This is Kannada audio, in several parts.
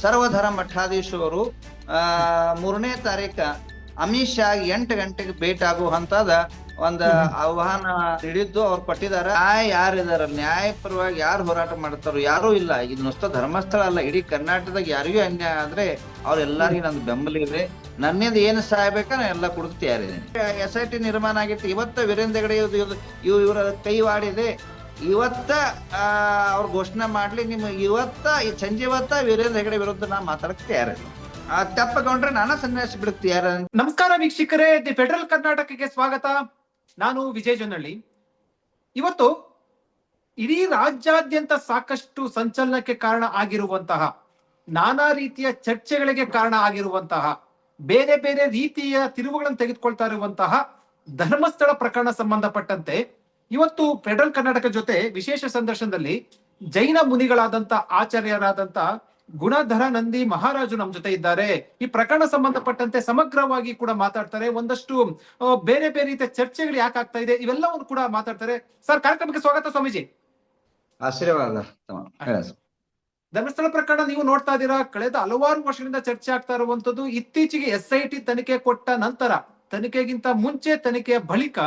ಸರ್ವಧರ್ಮ ಮಠಾಧೀಶರು, ಆ, ಮೂರನೇ ತಾರೀಕ ಅಮಿತ್ ಶಾ ಎಂಟು ಗಂಟೆಗೆ ಭೇಟಿ ಆಗುವಂತದ ಒಂದ ಆಹ್ವಾನ ಹಿಡಿದು ಅವ್ರು ಪಟ್ಟಿದಾರ ನ್ಯಾಯ ಯಾರು ಇದಾರ ನ್ಯಾಯ ಪರವಾಗಿ ಯಾರು ಹೋರಾಟ ಮಾಡ್ತಾರೋ ಯಾರು ಇಲ್ಲ. ಇದು ನಷ್ಟ ಧರ್ಮಸ್ಥಳ ಅಲ್ಲ. ಇಡೀ ಕರ್ನಾಟಕದಾಗ ಯಾರಿಗೂ ಅನ್ಯಾಯ ಆದ್ರೆ ಅವ್ರೆಲ್ಲರಿಗೂ ನಂದು ಬೆಂಬಲ ಇದೆ. ನನ್ನಿಂದ ಏನು ಸಹಾಯ ಬೇಕಾ ನಾ ಎಲ್ಲ ಕೊಡುತ್ತೆ ತಯಾರಿದ್ದೀನಿ. ಎಸ್ ಐ ಟಿ ನಿರ್ಮಾಣ ಆಗಿತ್ತು. ಇವತ್ತ ವೀರೇಂದ್ರ ಹೆಗಡೆ ಇವ್ರ ಕೈವಾಡಿದೆ ಇವತ್ತ ಅವ್ರು ಘೋಷಣೆ ಮಾಡ್ಲಿ, ನಿಮ್ ಇವತ್ತ, ಈ ಸಂಜೆ ಇವತ್ತ ವೀರೇಂದ್ರ ಹೆಗಡೆ ವಿರುದ್ಧ ನಾ ಮಾತಾಡಕ್ ತಯಾರ ಆ ತಪ್ಪಕೊಂಡ್ರೆ ನಾನ ಸನ್ಯಾಸ ಬಿಡಕ್ ತಯಾರ ನಮಸ್ಕಾರ ವೀಕ್ಷಕರೇ, ದಿ ಫೆಡರಲ್ ಕರ್ನಾಟಕಕ್ಕೆ ಸ್ವಾಗತ. ನಾನು ವಿಜಯ್ ಜೊನ್ನಳ್ಳಿ. ಇವತ್ತು ಇಡೀ ರಾಜ್ಯಾದ್ಯಂತ ಸಾಕಷ್ಟು ಸಂಚಲನಕ್ಕೆ ಕಾರಣ ಆಗಿರುವಂತಹ, ನಾನಾ ರೀತಿಯ ಚರ್ಚೆಗಳಿಗೆ ಕಾರಣ ಆಗಿರುವಂತಹ, ಬೇರೆ ಬೇರೆ ರೀತಿಯ ತಿರುವುಗಳನ್ನು ತೆಗೆದುಕೊಳ್ತಾ ಇರುವಂತಹ ಧರ್ಮಸ್ಥಳ ಪ್ರಕರಣ ಸಂಬಂಧಪಟ್ಟಂತೆ ಇವತ್ತು ಫೆಡರಲ್ ಕರ್ನಾಟಕ ಜೊತೆ ವಿಶೇಷ ಸಂದರ್ಶನದಲ್ಲಿ ಜೈನ ಮುನಿಗಳಾದಂತ ಆಚಾರ್ಯರಾದಂತ ಗುಣಧರ ನಂದಿ ಮಹಾರಾಜು ನಮ್ಮ ಜೊತೆ ಇದ್ದಾರೆ. ಈ ಪ್ರಕರಣ ಸಂಬಂಧಪಟ್ಟಂತೆ ಸಮಗ್ರವಾಗಿ ಕೂಡ ಮಾತಾಡ್ತಾರೆ. ಒಂದಷ್ಟು ಬೇರೆ ಬೇರೆ ರೀತಿಯ ಚರ್ಚೆಗಳು ಯಾಕೆ ಆಗ್ತಾ ಇದೆ? ಇವೆಲ್ಲವನ್ನು ಕೂಡ ಮಾತಾಡ್ತಾರೆ. ಸರ್ ಕಾರ್ಯಕ್ರಮಕ್ಕೆ ಸ್ವಾಗತ ಸ್ವಾಮೀಜಿ. ಆಶೀರ್ವಾದ. ಧರ್ಮಸ್ಥಳ ಪ್ರಕರಣ ನೀವು ನೋಡ್ತಾ ಇದ್ದೀರಾ? ಕಳೆದ ಹಲವಾರು ವರ್ಷಗಳಿಂದ ಚರ್ಚೆ ಆಗ್ತಾ ಇರುವಂತದ್ದು ಇತ್ತೀಚೆಗೆ ಎಸ್ ಐ ಟಿ ತನಿಖೆ ಕೊಟ್ಟ ನಂತರ ತನಿಖೆಗಿಂತ ಮುಂಚೆ ತನಿಖೆಯ ಬಳಿಕ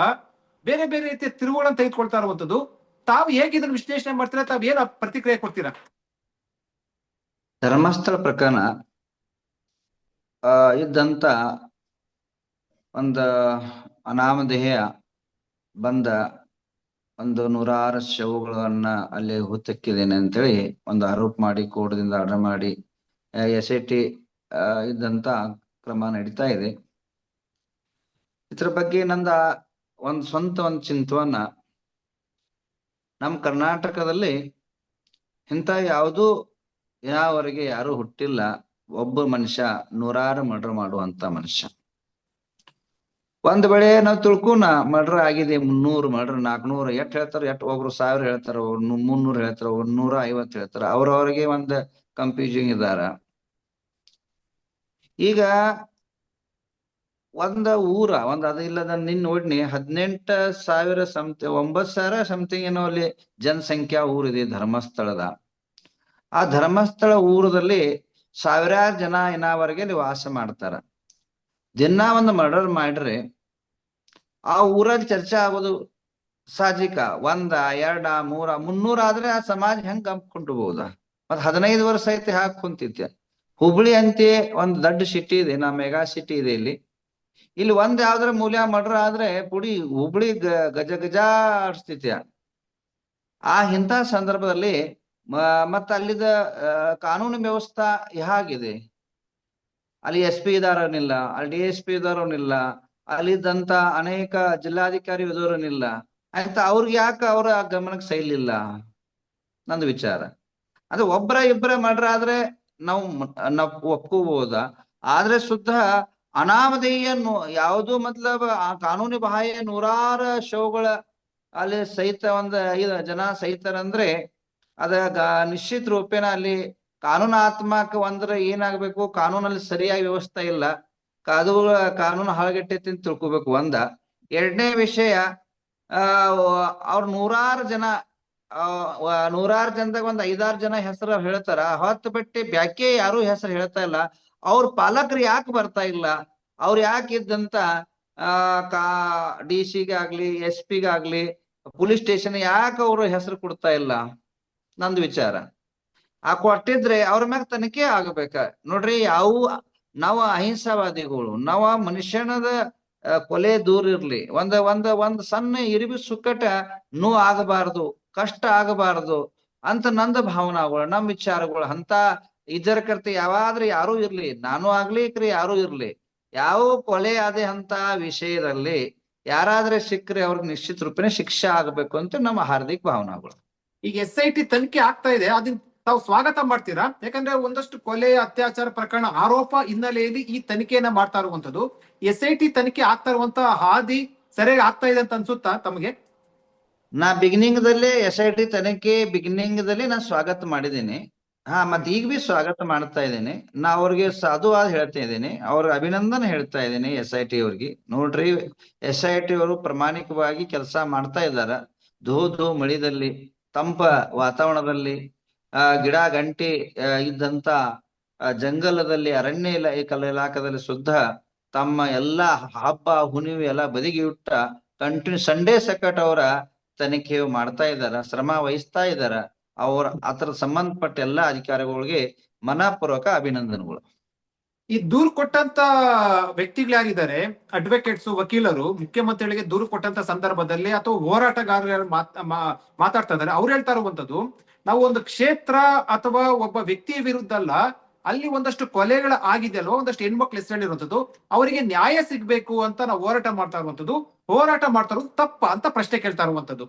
ಬೇರೆ ಬೇರೆ ರೀತಿಯ ತಿರುವುಗಳನ್ನು ತೆಗೆದುಕೊಳ್ತಾ ಇರುವಂತದ್ದು ತಾವು ಹೇಗೆ ಇದನ್ನು ವಿಶ್ಲೇಷಣೆ ಮಾಡ್ತೀರಾ, ತಾವು ಏನು ಪ್ರತಿಕ್ರಿಯೆ ಕೊಡ್ತೀರಾ? ಧರ್ಮಸ್ಥಳ ಪ್ರಕರಣ ಇದ್ದಂತ ಒಂದು ಅನಾಮಧೇಯ ಬಂದ ಒಂದು ನೂರಾರು ಶವಗಳನ್ನ ಅಲ್ಲಿ ಹುತ್ತಕ್ಕಿದ್ದೇನೆ ಅಂತೇಳಿ ಒಂದು ಆರೋಪ ಮಾಡಿ, ಕೋರ್ಟ್ದಿಂದ ಆರ್ಡರ್ ಮಾಡಿ ಎಸ್ ಐ ಟಿ ಇದ್ದಂತ ಕ್ರಮ ನಡೀತಾ ಇದೆ. ಇದ್ರ ಬಗ್ಗೆ ನಂದ ಒಂದ್ ಸ್ವಂತ ಒಂದು ಚಿಂತವನ್ನ ನಮ್ಮ ಕರ್ನಾಟಕದಲ್ಲಿ ಇಂಥ ಯಾವುದೂ ಯಾವರೆಗೆ ಯಾರು ಹುಟ್ಟಿಲ್ಲ. ಒಬ್ಬ ಮನುಷ್ಯ ನೂರಾರು ಮರ್ಡರ್ ಮಾಡುವಂತ ಮನುಷ್ಯ. ಒಂದ್ ವೇಳೆ ನಾವು ತಿಳ್ಕೊನ ಮರ್ಡರ್ ಆಗಿದೆ, ಮುನ್ನೂರು ಮರ್ಡರ್ ನಾಲ್ಕನೂರ ಎಷ್ಟ್ ಹೇಳ್ತಾರ, ಎಷ್ಟ್ ಒಬ್ರು ಸಾವಿರ ಹೇಳ್ತಾರ, ಒಬ್ರು ಮುನ್ನೂರ್ ಹೇಳ್ತಾರ, ಒಬ್ರು ನೂರ ಐವತ್ ಹೇಳ್ತಾರ, ಅವ್ರವ್ರಿಗೆ ಒಂದ್ ಕನ್ಫ್ಯೂಸಿಂಗ್ ಇದಾರ. ಈಗ ಒಂದ ಊರ, ಒಂದ್ ಅದ ಇಲ್ಲದ ನಿನ್ ನೋಡ್ನಿ, ಹದಿನೆಂಟ ಸಾವಿರ ಸಮಥಿ ಒಂಬತ್ ಸಾವಿರ ಸಮಥಿಂಗ್ ಏನೋ ಅಲ್ಲಿ ಜನಸಂಖ್ಯಾ ಊರಿದೆ ಧರ್ಮಸ್ಥಳದ. ಆ ಧರ್ಮಸ್ಥಳ ಊರದಲ್ಲಿ ಸಾವಿರಾರು ಜನ ಏನಾವರೆಗೆ ಅಲ್ಲಿ ವಾಸ ಮಾಡ್ತಾರ. ದಿನ ಒಂದು ಮರ್ಡರ್ ಮಾಡ್ರಿ, ಆ ಊರಲ್ಲಿ ಚರ್ಚೆ ಆಗೋದು ಸಾಜಿಕ. ಒಂದ, ಎರಡ, ಮೂರ, ಮುನ್ನೂರ ಆದ್ರೆ ಆ ಸಮಾಜ ಹೆಂಗ್ ಕಂಪ್ಕೊಂಡು ಹೋಗುದ? ಮತ್ ಹದಿನೈದು ವರ್ಷ ಐತಿ ಹಾಕ್ ಕುಂತಿತ್ಯ ಹುಬ್ಳಿ ಅಂತೆ ಒಂದ್ ದೊಡ್ಡ ಸಿಟಿ ಇದೆ, ನಾ ಮೆಗಾ ಸಿಟಿ ಇದೆ ಇಲ್ಲಿ. ಇಲ್ಲಿ ಒಂದ್ ಯಾವ್ದ್ರ ಮೂಲ್ಯ ಮಾಡ್ರ ಆದ್ರೆ ಪುಡಿ ಹುಬ್ಳಿ ಗಜ ಗಜ ಆಡ್ಸ್ತಿತ್ತ ಆ ಇಂಥ ಸಂದರ್ಭದಲ್ಲಿ ಮತ್ತ ಅಲ್ಲಿದ ಕಾನೂನು ವ್ಯವಸ್ಥಾ ಹೇಗಿದೆ? ಅಲ್ಲಿ ಎಸ್ ಪಿ ಇದಾರನಿಲ್ಲ, ಅಲ್ಲಿ ಡಿ ಎಸ್ ಪಿ ಇದಾರನಿಲ್ಲ, ಅಲ್ಲಿದ್ದಂತ ಅನೇಕ ಜಿಲ್ಲಾಧಿಕಾರಿ ಇದಾರನಿಲ್ಲ, ಅಂತ ಅವ್ರಿಗೆ ಯಾಕೆ ಅವ್ರ ಗಮನಕ್ಕೆ ಸೈಲಿಲ್ಲ? ನಂದು ವಿಚಾರ. ಅದು ಒಬ್ಬರ ಇಬ್ಬರ ಮಾಡ್ರ ಆದ್ರೆ ನಾವು ನಾವ್ ಒಪ್ಕೋಬಹುದ ಆದ್ರೆ ಶುದ್ಧ ಅನಾಮಧೇಯ ಯಾವುದು ಮತ್ಲಬ್ ಆ ಕಾನೂನು ಬಾಹ್ಯ ನೂರಾರು ಶೋಗಳ ಅಲ್ಲಿ ಸಹಿತ ಒಂದ್ ಐದು ಜನ ಸಹಿತರಂದ್ರೆ ಅದ ನಿಶ್ಚಿತ ರೂಪೇನ ಅಲ್ಲಿ ಕಾನೂನಾತ್ಮಕ ಒಂದ್ರ ಏನಾಗ್ಬೇಕು, ಕಾನೂನಲ್ಲಿ ಸರಿಯಾಗಿ ವ್ಯವಸ್ಥೆ ಇಲ್ಲ ಅದು ಕಾನೂನು ಹಾಳ್ಗೆಟ್ಟೈತಿ ಅಂತ ತಿಳ್ಕೊಬೇಕು. ಒಂದ, ಎರಡನೇ ವಿಷಯ ಅವ್ರ ನೂರಾರು ಜನ ನೂರಾರು ಜನದಾಗ ಒಂದ್ ಐದಾರು ಜನ ಹೆಸರು ಹೇಳ್ತಾರ, ಹೊತ್ತು ಬಿಟ್ಟು ಬ್ಯಾಕೆ ಯಾರು ಹೆಸರು ಹೇಳ್ತಾ ಇಲ್ಲ. ಅವ್ರ ಪಾಲಕರು ಯಾಕೆ ಬರ್ತಾ ಇಲ್ಲ? ಅವ್ರು ಯಾಕೆ ಇದ್ದಂತ, ಆ, ಕಾ ಡಿ ಸಿಗಾಗ್ಲಿ ಎಸ್ ಪಿಗಾಗ್ಲಿ ಪೊಲೀಸ್ ಸ್ಟೇಷನ್ ಯಾಕೆ ಅವರು ಹೆಸರು ಕೊಡ್ತಾ ಇಲ್ಲ? ನಂದು ವಿಚಾರ. ಆ ಕೊಟ್ಟಿದ್ರೆ ಅವ್ರ ಮ್ಯಾಗ ತನಿಖೆ ಆಗ್ಬೇಕ. ನೋಡ್ರಿ ಯಾವ ನಾವ ಅಹಿಂಸಾವಾದಿಗಳು, ನಾವ ಮನುಷ್ಯನದ ಕೊಲೆ ದೂರ ಇರ್ಲಿ. ಒಂದ ಒಂದ, ಒಂದ್ ಸಣ್ಣ ಇರಿಬಿ ಸುಕ್ಕಟ ನೋ ಆಗಬಾರದು, ಕಷ್ಟ ಆಗಬಾರದು ಅಂತ ನಂದ ಭಾವನಾಗಳು ನಮ್ಮ ವಿಚಾರಗಳು, ಅಂತ ಇಜರಕರ್ತೆ ಯಾವಾದ್ರೂ ಯಾರು ಇರ್ಲಿ ನಾನು ಆಗ್ಲಿ ಕ್ರಿ ಯಾರು ಇರ್ಲಿ ಯಾವ ಕೊಲೆ ಅದೇ ಅಂತ ವಿಷಯದಲ್ಲಿ ಯಾರಾದ್ರೆ ಸಿಕ್ಕ್ರೆ ಅವ್ರಿಗೆ ನಿಶ್ಚಿತ ರೂಪನೆ ಶಿಕ್ಷೆ ಆಗ್ಬೇಕು ಅಂತ ನಮ್ಮ ಹಾರ್ದಿಕ ಭಾವನೆಗಳು. ಈಗ ಎಸ್ ಐ ಟಿ ತನಿಖೆ ಆಗ್ತಾ ಇದೆ ಅದನ್ನ ತಾವು ಸ್ವಾಗತ ಮಾಡ್ತೀರಾ? ಯಾಕಂದ್ರೆ ಒಂದಷ್ಟು ಕೊಲೆ ಅತ್ಯಾಚಾರ ಪ್ರಕರಣ ಆರೋಪ ಹಿನ್ನೆಲೆಯಲ್ಲಿ ಈ ತನಿಖೆಯನ್ನ ಮಾಡ್ತಾ ಇರುವಂತದ್ದು ಎಸ್ ಐ ಟಿ ತನಿಖೆ ಆಗ್ತಾ ಇರುವಂತ ಹಾದಿ ಸರಿಯಾಗಿ ಆಗ್ತಾ ಇದೆ ಅಂತ ಅನ್ಸುತ್ತಾ ತಮಗೆ? ನಾ ಬಿಗಿನಿಂಗ್ ದಲ್ಲಿ ಎಸ್ ಐ ಟಿ ತನಿಖೆ ಬಿಗಿನಿಂಗ್ ದಲ್ಲಿ ನಾ ಸ್ವಾಗತ ಮಾಡಿದ್ದೀನಿ. ಹಾ ಮತ್ ಈಗ ಬಿ ಸ್ವಾಗತ ಮಾಡ್ತಾ ಇದ್ದೇನೆ ನಾ ಅವ್ರಿಗೆ ಸಾಧುವಾದ ಹೇಳ್ತಾ ಇದ್ದೇನೆ ಅವ್ರ ಅಭಿನಂದನೆ ಹೇಳ್ತಾ ಇದ್ದೇನೆ ಎಸ್ ಐ ಟಿ ಅವ್ರಿಗೆ. ನೋಡ್ರಿ, ಎಸ್ ಐ ಟಿ ಅವರು ಪ್ರಾಮಾಣಿಕವಾಗಿ ಕೆಲಸ ಮಾಡ್ತಾ ಇದ್ದಾರ. ಧೂ ಧೂ ಮಳಿದಲ್ಲಿ, ತಂಪ ವಾತಾವರಣದಲ್ಲಿ, ಆ, ಗಿಡ, ಗಂಟಿ ಇದ್ದಂತ ಜಂಗಲದಲ್ಲಿ, ಅರಣ್ಯ ಇಲ ಇಲಾಖೆದಲ್ಲಿ ಸುದ್ದ ತಮ್ಮ ಎಲ್ಲಾ ಹಬ್ಬ ಹುಣಿವೆ ಎಲ್ಲ ಬದಿಗೆ ಇಟ್ಟ ಕಂಟಿನ್ಯೂ ಸಂಡೇ ಸೆಕಟ್ ಅವರ ತನಿಖೆ ಮಾಡ್ತಾ ಇದಾರ ಶ್ರಮ ವಹಿಸ್ತಾ ಇದಾರ ಅವ್ರ, ಅದ್ರ ಸಂಬಂಧಪಟ್ಟ ಎಲ್ಲಾ ಅಧಿಕಾರಿಗಳಿಗೆ ಮನಪೂರ್ವಕ ಅಭಿನಂದನೆಗಳು. ಈ ದೂರು ಕೊಟ್ಟಂತ ವ್ಯಕ್ತಿಗಳು ಯಾರಿದ್ದಾರೆ? ಅಡ್ವೊಕೇಟ್ಸ್ ವಕೀಲರು, ಮುಖ್ಯಮಂತ್ರಿಗಳಿಗೆ ದೂರು ಕೊಟ್ಟಂತ ಸಂದರ್ಭದಲ್ಲಿ ಅಥವಾ ಹೋರಾಟಗಾರರು ಮಾತಾಡ್ತಾ ಇದ್ದಾರೆ. ಅವ್ರು ಹೇಳ್ತಾ ಇರುವಂತದ್ದು, ನಾವು ಒಂದು ಕ್ಷೇತ್ರ ಅಥವಾ ಒಬ್ಬ ವ್ಯಕ್ತಿಯ ವಿರುದ್ಧ ಅಲ್ಲ, ಅಲ್ಲಿ ಒಂದಷ್ಟು ಕೊಲೆಗಳ ಆಗಿದೆಯಲ್ವ ಒಂದಷ್ಟು ಹೆಣ್ಮಕ್ಳು ಹೆಸರಿರುವಂತದ್ದು ಅವರಿಗೆ ನ್ಯಾಯ ಸಿಗ್ಬೇಕು ಅಂತ ನಾವು ಹೋರಾಟ ಮಾಡ್ತಾ ಇರುವಂತದ್ದು, ಹೋರಾಟ ಮಾಡ್ತಾ ಇರೋದು ತಪ್ಪ ಅಂತ ಪ್ರಶ್ನೆ ಕೇಳ್ತಾ ಇರುವಂತದ್ದು.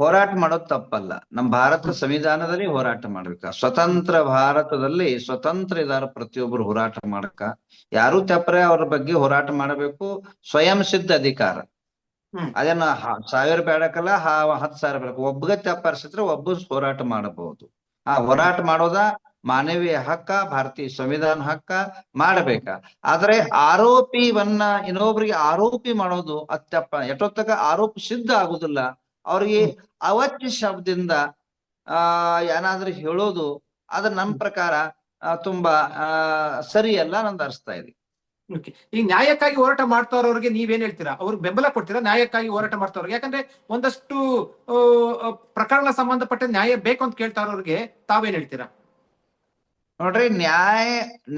ಹೋರಾಟ ಮಾಡೋದು ತಪ್ಪಲ್ಲ. ನಮ್ಮ ಭಾರತ ಸಂವಿಧಾನದಲ್ಲಿ ಹೋರಾಟ ಮಾಡ್ಬೇಕ. ಸ್ವತಂತ್ರ ಭಾರತದಲ್ಲಿ ಸ್ವತಂತ್ರ ಇದಾರ ಪ್ರತಿಯೊಬ್ಬರು ಹೋರಾಟ ಮಾಡಕ. ಯಾರು ತಪ್ಪರೆ ಅವ್ರ ಬಗ್ಗೆ ಹೋರಾಟ ಮಾಡಬೇಕು. ಸ್ವಯಂ ಸಿದ್ಧ ಅಧಿಕಾರ. ಅದೇನ ಸಾವಿರ ಬೇಡಕಲ್ಲ ಹಾ ಹತ್ತು ಸಾವಿರ ಬೇಡಕ ಒಬ್ಬಗ ತಪ್ಪರಿಸಿದ್ರೆ ಒಬ್ಬ ಹೋರಾಟ ಮಾಡಬಹುದು. ಆ ಹೋರಾಟ ಮಾಡೋದ ಮಾನವೀಯ ಹಕ್ಕ ಭಾರತೀಯ ಸಂವಿಧಾನ ಹಕ್ಕ ಮಾಡಬೇಕ. ಆದ್ರೆ ಆರೋಪಿವನ್ನ ಇನ್ನೊಬ್ರಿಗೆ ಆರೋಪಿ ಮಾಡೋದು ಅತ್ಯಪ್ಪ. ಎಷ್ಟೊತ್ತಕ ಆರೋಪ ಸಿದ್ಧ ಆಗುದಿಲ್ಲ. ಅವ್ರಿಗೆ ಅವಚ್ಯ ಶಬ್ದದಿಂದ ಆ ಏನಾದ್ರೂ ಹೇಳೋದು ಅದ ನನ್ ಪ್ರಕಾರ ತುಂಬಾ ಸರಿ ಅಲ್ಲ ನಂದು ಅನಿಸ್ತಾ ಇದೆ ಈಗ ಈ ನ್ಯಾಯಕ್ಕಾಗಿ ಹೋರಾಟ ಮಾಡ್ತಾ ಇರೋರಿಗೆ ನೀವೇನ್ ಹೇಳ್ತೀರಾ? ಅವ್ರಿಗೆ ಬೆಂಬಲ ಕೊಡ್ತೀರಾ? ನ್ಯಾಯಕ್ಕಾಗಿ ಹೋರಾಟ ಮಾಡ್ತಾ ಇರೋರಿಗೆ ಯಾಕಂದ್ರೆ ಒಂದಷ್ಟು ಪ್ರಕರಣ ಸಂಬಂಧಪಟ್ಟ ನ್ಯಾಯ ಬೇಕು ಅಂತ ಕೇಳ್ತಾ ಇರೋರಿಗೆ ತಾವೇನ್ ಹೇಳ್ತೀರಾ? ನೋಡ್ರಿ ನ್ಯಾಯ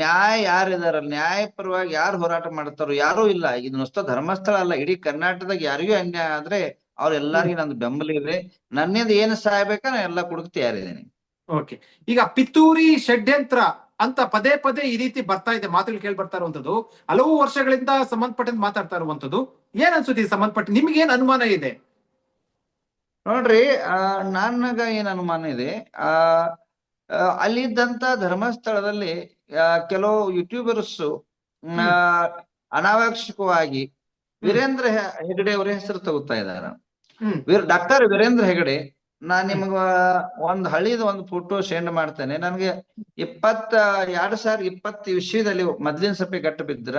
ನ್ಯಾಯ ಯಾರಿದಾರ ನ್ಯಾಯ ಪರವಾಗಿ ಯಾರು ಹೋರಾಟ ಮಾಡ್ತಾರೋ ಯಾರೂ ಇಲ್ಲ. ಇದು ನಷ್ಟ ಧರ್ಮಸ್ಥಳ ಅಲ್ಲ ಇಡೀ ಕರ್ನಾಟಕದಾಗ ಯಾರಿಗೂ ಅನ್ಯಾಯ ಆದ್ರೆ ಅವ್ರೆಲ್ಲರಿಗೂ ನಂದು ಬೆಂಬಲ ಇದೆ ನನ್ನಿಂದ ಏನು ಸಹಾಯ ಬೇಕಾ ನಾನು ಎಲ್ಲ ಕೊಡಕ್ ತಯಾರಿದ್ದೀನಿ. ಓಕೆ. ಈಗ ಪಿತೂರಿ ಷಡ್ಯಂತ್ರ ಅಂತ ಪದೇ ಪದೇ ಈ ರೀತಿ ಬರ್ತಾ ಇದೆ ಮಾತುಗಳು ಕೇಳಿ ಬರ್ತಾ ಇರುವಂತದ್ದು ಹಲವು ವರ್ಷಗಳಿಂದ ಸಂಬಂಧಪಟ್ಟಂತ ಮಾತಾಡ್ತಾ ಇರುವಂತದ್ದು ಏನ್ ಅನ್ಸುತ್ತೆ ಸಂಬಂಧಪಟ್ಟ ನಿಮ್ಗೆ ಏನ್ ಅನುಮಾನ ಇದೆ? ನೋಡ್ರಿ ಆ ನನಗ ಏನ್ ಅನುಮಾನ ಇದೆ ಆ ಆ, ಅಲ್ಲಿದ್ದಂತ ಧರ್ಮಸ್ಥಳದಲ್ಲಿ ಕೆಲವು ಯೂಟ್ಯೂಬರ್ಸ್ ಅನಾವಶ್ಯಕವಾಗಿ ವೀರೇಂದ್ರ ಹೆಗಡೆ ಅವರ ಹೆಸರು ತಗೋತಾ ಇದಾರ. ಡಾಕ್ಟರ್ ವೀರೇಂದ್ರ ಹೆಗಡೆ ನಾ ನಿಮ್ಗ ಒಂದ್ ಹಳಿದ ಒಂದ್ ಫೋಟೋ ಸೆಂಡ್ ಮಾಡ್ತೇನೆ. ನನ್ಗೆ ಇಪ್ಪತ್ತ ಎರಡ್ ಸಾವಿರ ಇಪ್ಪತ್ತು ವಿಷಯದಲ್ಲಿ ಮೊದ್ಲಿನ ಸಭೆ ಗಟ್ಟ ಬಿದ್ರ.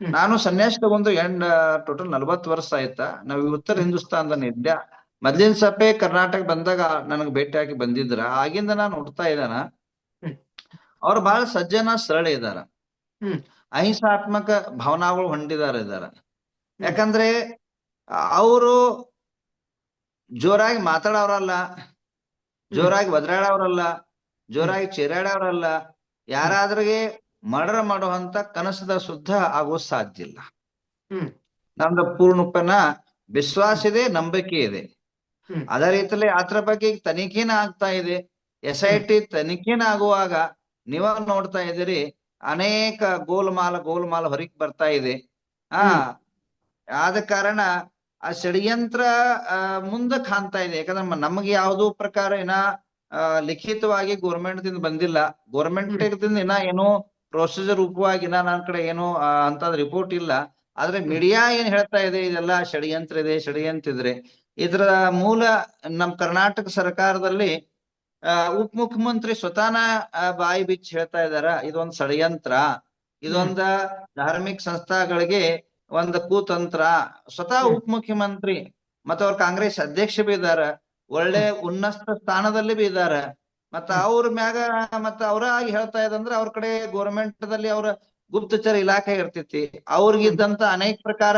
ನಾನು ಸನ್ಯಾಸ ತಗೊಂಡು ಎಂಡ್ ಟೋಟಲ್ ನಲ್ವತ್ತು ವರ್ಷ ಆಯ್ತಾ. ನಾವು ಉತ್ತರ ಹಿಂದೂಸ್ತಾನದಲ್ಲಿ ಇದ್ದೆ. ಮೊದ್ಲಿನ ಸಭೆ ಕರ್ನಾಟಕ ಬಂದಾಗ ನನಗ್ ಭೇಟಿಯಾಗಿ ಬಂದಿದ್ರ. ಆಗಿಂದ ನಾನು ನೋಡ್ತಾ ಇದ್ದಾನ. ಅವ್ರು ಬಹಳ ಸಜ್ಜನ ಸರಳ ಇದಾರ. ಅಹಿಂಸಾತ್ಮಕ ಭಾವನಾಗಳು ಹೊಂದಿದಾರ ಇದಾರ. ಯಾಕಂದ್ರೆ ಅವರು ಜೋರಾಗಿ ಮಾತಾಡೋರಲ್ಲ ಜೋರಾಗಿ ಒದರಾಡೋರಲ್ಲ ಜೋರಾಗಿ ಚೀರಾಡೋರಲ್ಲ ಯಾರಾದ್ರಿಗೆ ಮರ್ಡರ್ ಮಾಡುವಂತ ಕನಸದ ಶುದ್ಧ ಆಗೋ ಸಾಧ್ಯ ಇಲ್ಲ. ನಮ್ದು ಪೂರ್ಣಪ್ಪನ ವಿಶ್ವಾಸ ಇದೆ ನಂಬಿಕೆ ಇದೆ. ಅದ ರೀತಿಯಲ್ಲಿ ಅದ್ರ ಬಗ್ಗೆ ತನಿಖೆನ ಆಗ್ತಾ ಇದೆ. ಎಸ್ ಐ ಟಿ ತನಿಖೆನ ಆಗುವಾಗ ನೀವ ನೋಡ್ತಾ ಇದ್ದೀರಿ ಅನೇಕ ಗೋಲ್ಮಾಲ ಗೋಲ್ಮಾಲ ಹೊರಗೆ ಬರ್ತಾ ಇದೆ. ಆ. ಆದ ಕಾರಣ ಆ ಷಡ್ಯಂತ್ರ ಮುಂದೆ ಕಾಣ್ತಾ ಇದೆ. ಯಾಕಂದ್ರೆ ನಮ್ಗೆ ಯಾವುದೋ ಪ್ರಕಾರ ಏನ ಲಿಖಿತವಾಗಿ ಗೋರ್ಮೆಂಟ್ ದಿಂದ ಬಂದಿಲ್ಲ ಗೋರ್ಮೆಂಟ್ ದಿಂದ ಇನ್ನ ಏನೋ ಪ್ರೊಸೀಜರ್ ರೂಪವಾಗಿ ಇನ್ನ ನನ್ನ ಕಡೆ ಏನು ಅಂತದ್ ರಿಪೋರ್ಟ್ ಇಲ್ಲ. ಆದ್ರೆ ಮೀಡಿಯಾ ಏನ್ ಹೇಳ್ತಾ ಇದೆ ಇದೆಲ್ಲ ಷಡ್ಯಂತ್ರ ಇದೆ ಷಡ್ಯಂತ್ರ ಇದ್ರೆ. ಇದರ ಮೂಲ ನಮ್ ಕರ್ನಾಟಕ ಸರ್ಕಾರದಲ್ಲಿ ಉಪ ಮುಖ್ಯಮಂತ್ರಿ ಸ್ವತಾನ ಬಾಯಿ ಬಿಚ್ಚಿ ಹೇಳ್ತಾ ಇದಾರ. ಇದೊಂದ್ ಷಡ್ಯಂತ್ರ. ಇದೊಂದ ಧಾರ್ಮಿಕ ಸಂಸ್ಥಾಗಳಿಗೆ ಒಂದ್ ಕೂತಂತ್ರ. ಸ್ವತಃ. ಉಪ ಮುಖ್ಯಮಂತ್ರಿ ಮತ್ತ ಅವ್ರ ಕಾಂಗ್ರೆಸ್ ಅಧ್ಯಕ್ಷ ಬಿ ಇದಾರ ಒಳ್ಳೆ ಉನ್ನತ ಸ್ಥಾನದಲ್ಲಿ ಬಿ ಇದಾರ ಮತ್ತ ಅವ್ರ ಮ್ಯಾಗ ಮತ್ತ ಅವ್ರ ಆಗಿ ಹೇಳ್ತಾ ಇದಂದ್ರ ಅವ್ರ ಕಡೆ ಗೋರ್ಮೆಂಟ್ ದಲ್ಲಿ ಅವ್ರ ಗುಪ್ತಚರ ಇಲಾಖೆ ಇರ್ತೈತಿ. ಅವ್ರಿಗಿದ್ದಂತ ಅನೇಕ ಪ್ರಕಾರ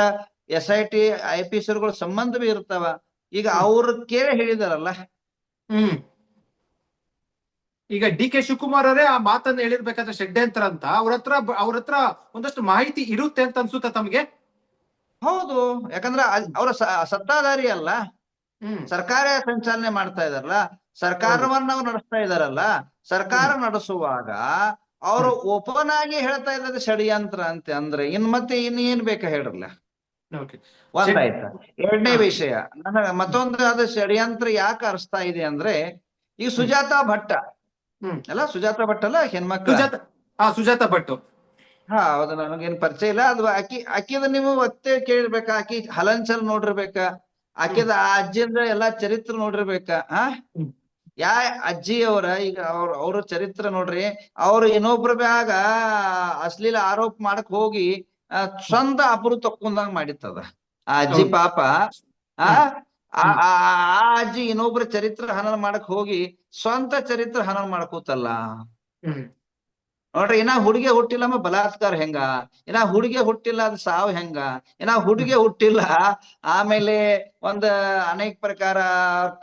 S I T I P ಗಳ ಸಂಬಂಧ ಬಿ ಇರ್ತಾವ. ಈಗ ಅವ್ರ ಕೇಳಿ ಹೇಳಿದಾರಲ್ಲ. ಹ್ಮ್. ಈಗ ಡಿ ಕೆ ಶಿವಕುಮಾರ್ ಅವರೇ ಆ ಮಾತನ್ನ ಹೇಳಿರ್ಬೇಕಾದ್ರೆ ಷಡ್ಯಂತ್ರ ಅಂತ. ಅವ್ರ ಹತ್ರ ಅವ್ರ ಹತ್ರ ಒಂದಷ್ಟು ಮಾಹಿತಿ ಇರುತ್ತೆ ಅಂತ ಅನ್ಸುತ್ತ ತಮ್ಗೆ? ಹೌದು. ಯಾಕಂದ್ರ ಅವರ ಸತ್ತಾಧಾರಿ ಅಲ್ಲ. ಸರ್ಕಾರ ಸಂಚಾಲನೆ ಮಾಡ್ತಾ ಇದಾರಲ್ಲ. ಸರ್ಕಾರವನ್ನ ಅವ್ರು ನಡೆಸ್ತಾ ಇದಾರಲ್ಲ. ಸರ್ಕಾರ ನಡೆಸುವಾಗ ಅವರು ಓಪನ್ ಆಗಿ ಹೇಳ್ತಾ ಇದ್ದಾರೆ ಷಡ್ಯಂತ್ರ ಅಂತ ಅಂದ್ರೆ ಇನ್ ಮತ್ತೆ ಇನ್ ಏನ್ ಬೇಕಾ ಹೇಳ್ರಲ್ಲ? ಒಂದಾಯ್ತಾ ಎರಡನೇ ವಿಷಯ. ನನಗ ಮತ್ತೊಂದು ಅದು ಷಡ್ಯಂತ್ರ ಯಾಕೆ ಅರ್ಸ್ತಾ ಇದೆ ಅಂದ್ರೆ ಈ ಸುಜಾತ ಭಟ್ಟ. ಅಲ್ಲ ಸುಜಾತ ಭಟ್ ಅಲ್ಲ ಹೆಣ್ಮಕ್ಳು? ಸುಜಾತಾ ಭಟ್ ಸುಜಾತ ಭಟ್ಟು ಹಾ ಹೌದು ನನಗೇನ್ ಪರಿಚಯ ಇಲ್ಲ. ಅದು ಆಕಿ ಆಕಿದ ನೀವು ಒತ್ತೆ ಕೇಳಿರ್ಬೇಕ? ಆಕಿ ಹಲಂಚಲ್ ನೋಡಿರ್ಬೇಕ? ಆಕಿದ ಆ ಅಜ್ಜಿಂದ ಎಲ್ಲಾ ಚರಿತ್ರ ನೋಡಿರ್ಬೇಕ? ಹಾ? ಯಾ ಯಾ ಅಜ್ಜಿಯವರ ಈಗ ಅವ್ರ ಅವ್ರ ಚರಿತ್ರ ನೋಡ್ರಿ. ಅವ್ರು ಇನ್ನೊಬ್ರ ಬ್ಯಾಗ ಅಶ್ಲೀಲ ಆರೋಪ ಮಾಡಕ್ ಹೋಗಿ ಸ್ವಂತ ಅಪರು ತಕ್ಕೊಂಡಂಗ್ ಮಾಡಿತ್ತದ. ಆ ಅಜ್ಜಿ. ಪಾಪ ಆ ಆ ಅಜ್ಜಿ ಇನ್ನೊಬ್ರ ಚರಿತ್ರ ಹನನ ಮಾಡಕ್ ಹೋಗಿ ಸ್ವಂತ ಚರಿತ್ರ ಹನನ ಮಾಡ್ಕೋತಲ್ಲ. ನೋಡ್ರಿ, ಇನ್ನ ಹುಡುಗಿ ಹುಟ್ಟಿಲ್ಲ ಅಮ್ಮ ಬಲಾತ್ಕಾರ ಹೆಂಗ? ಇನ್ನ ಹುಡುಗಿ ಹುಟ್ಟಿಲ್ಲ ಅದ್ ಸಾವು ಹೆಂಗ? ಇನ್ನ ಹುಡುಗಿ ಹುಟ್ಟಿಲ್ಲ ಆಮೇಲೆ ಒಂದ್ ಅನೇಕ ಪ್ರಕಾರ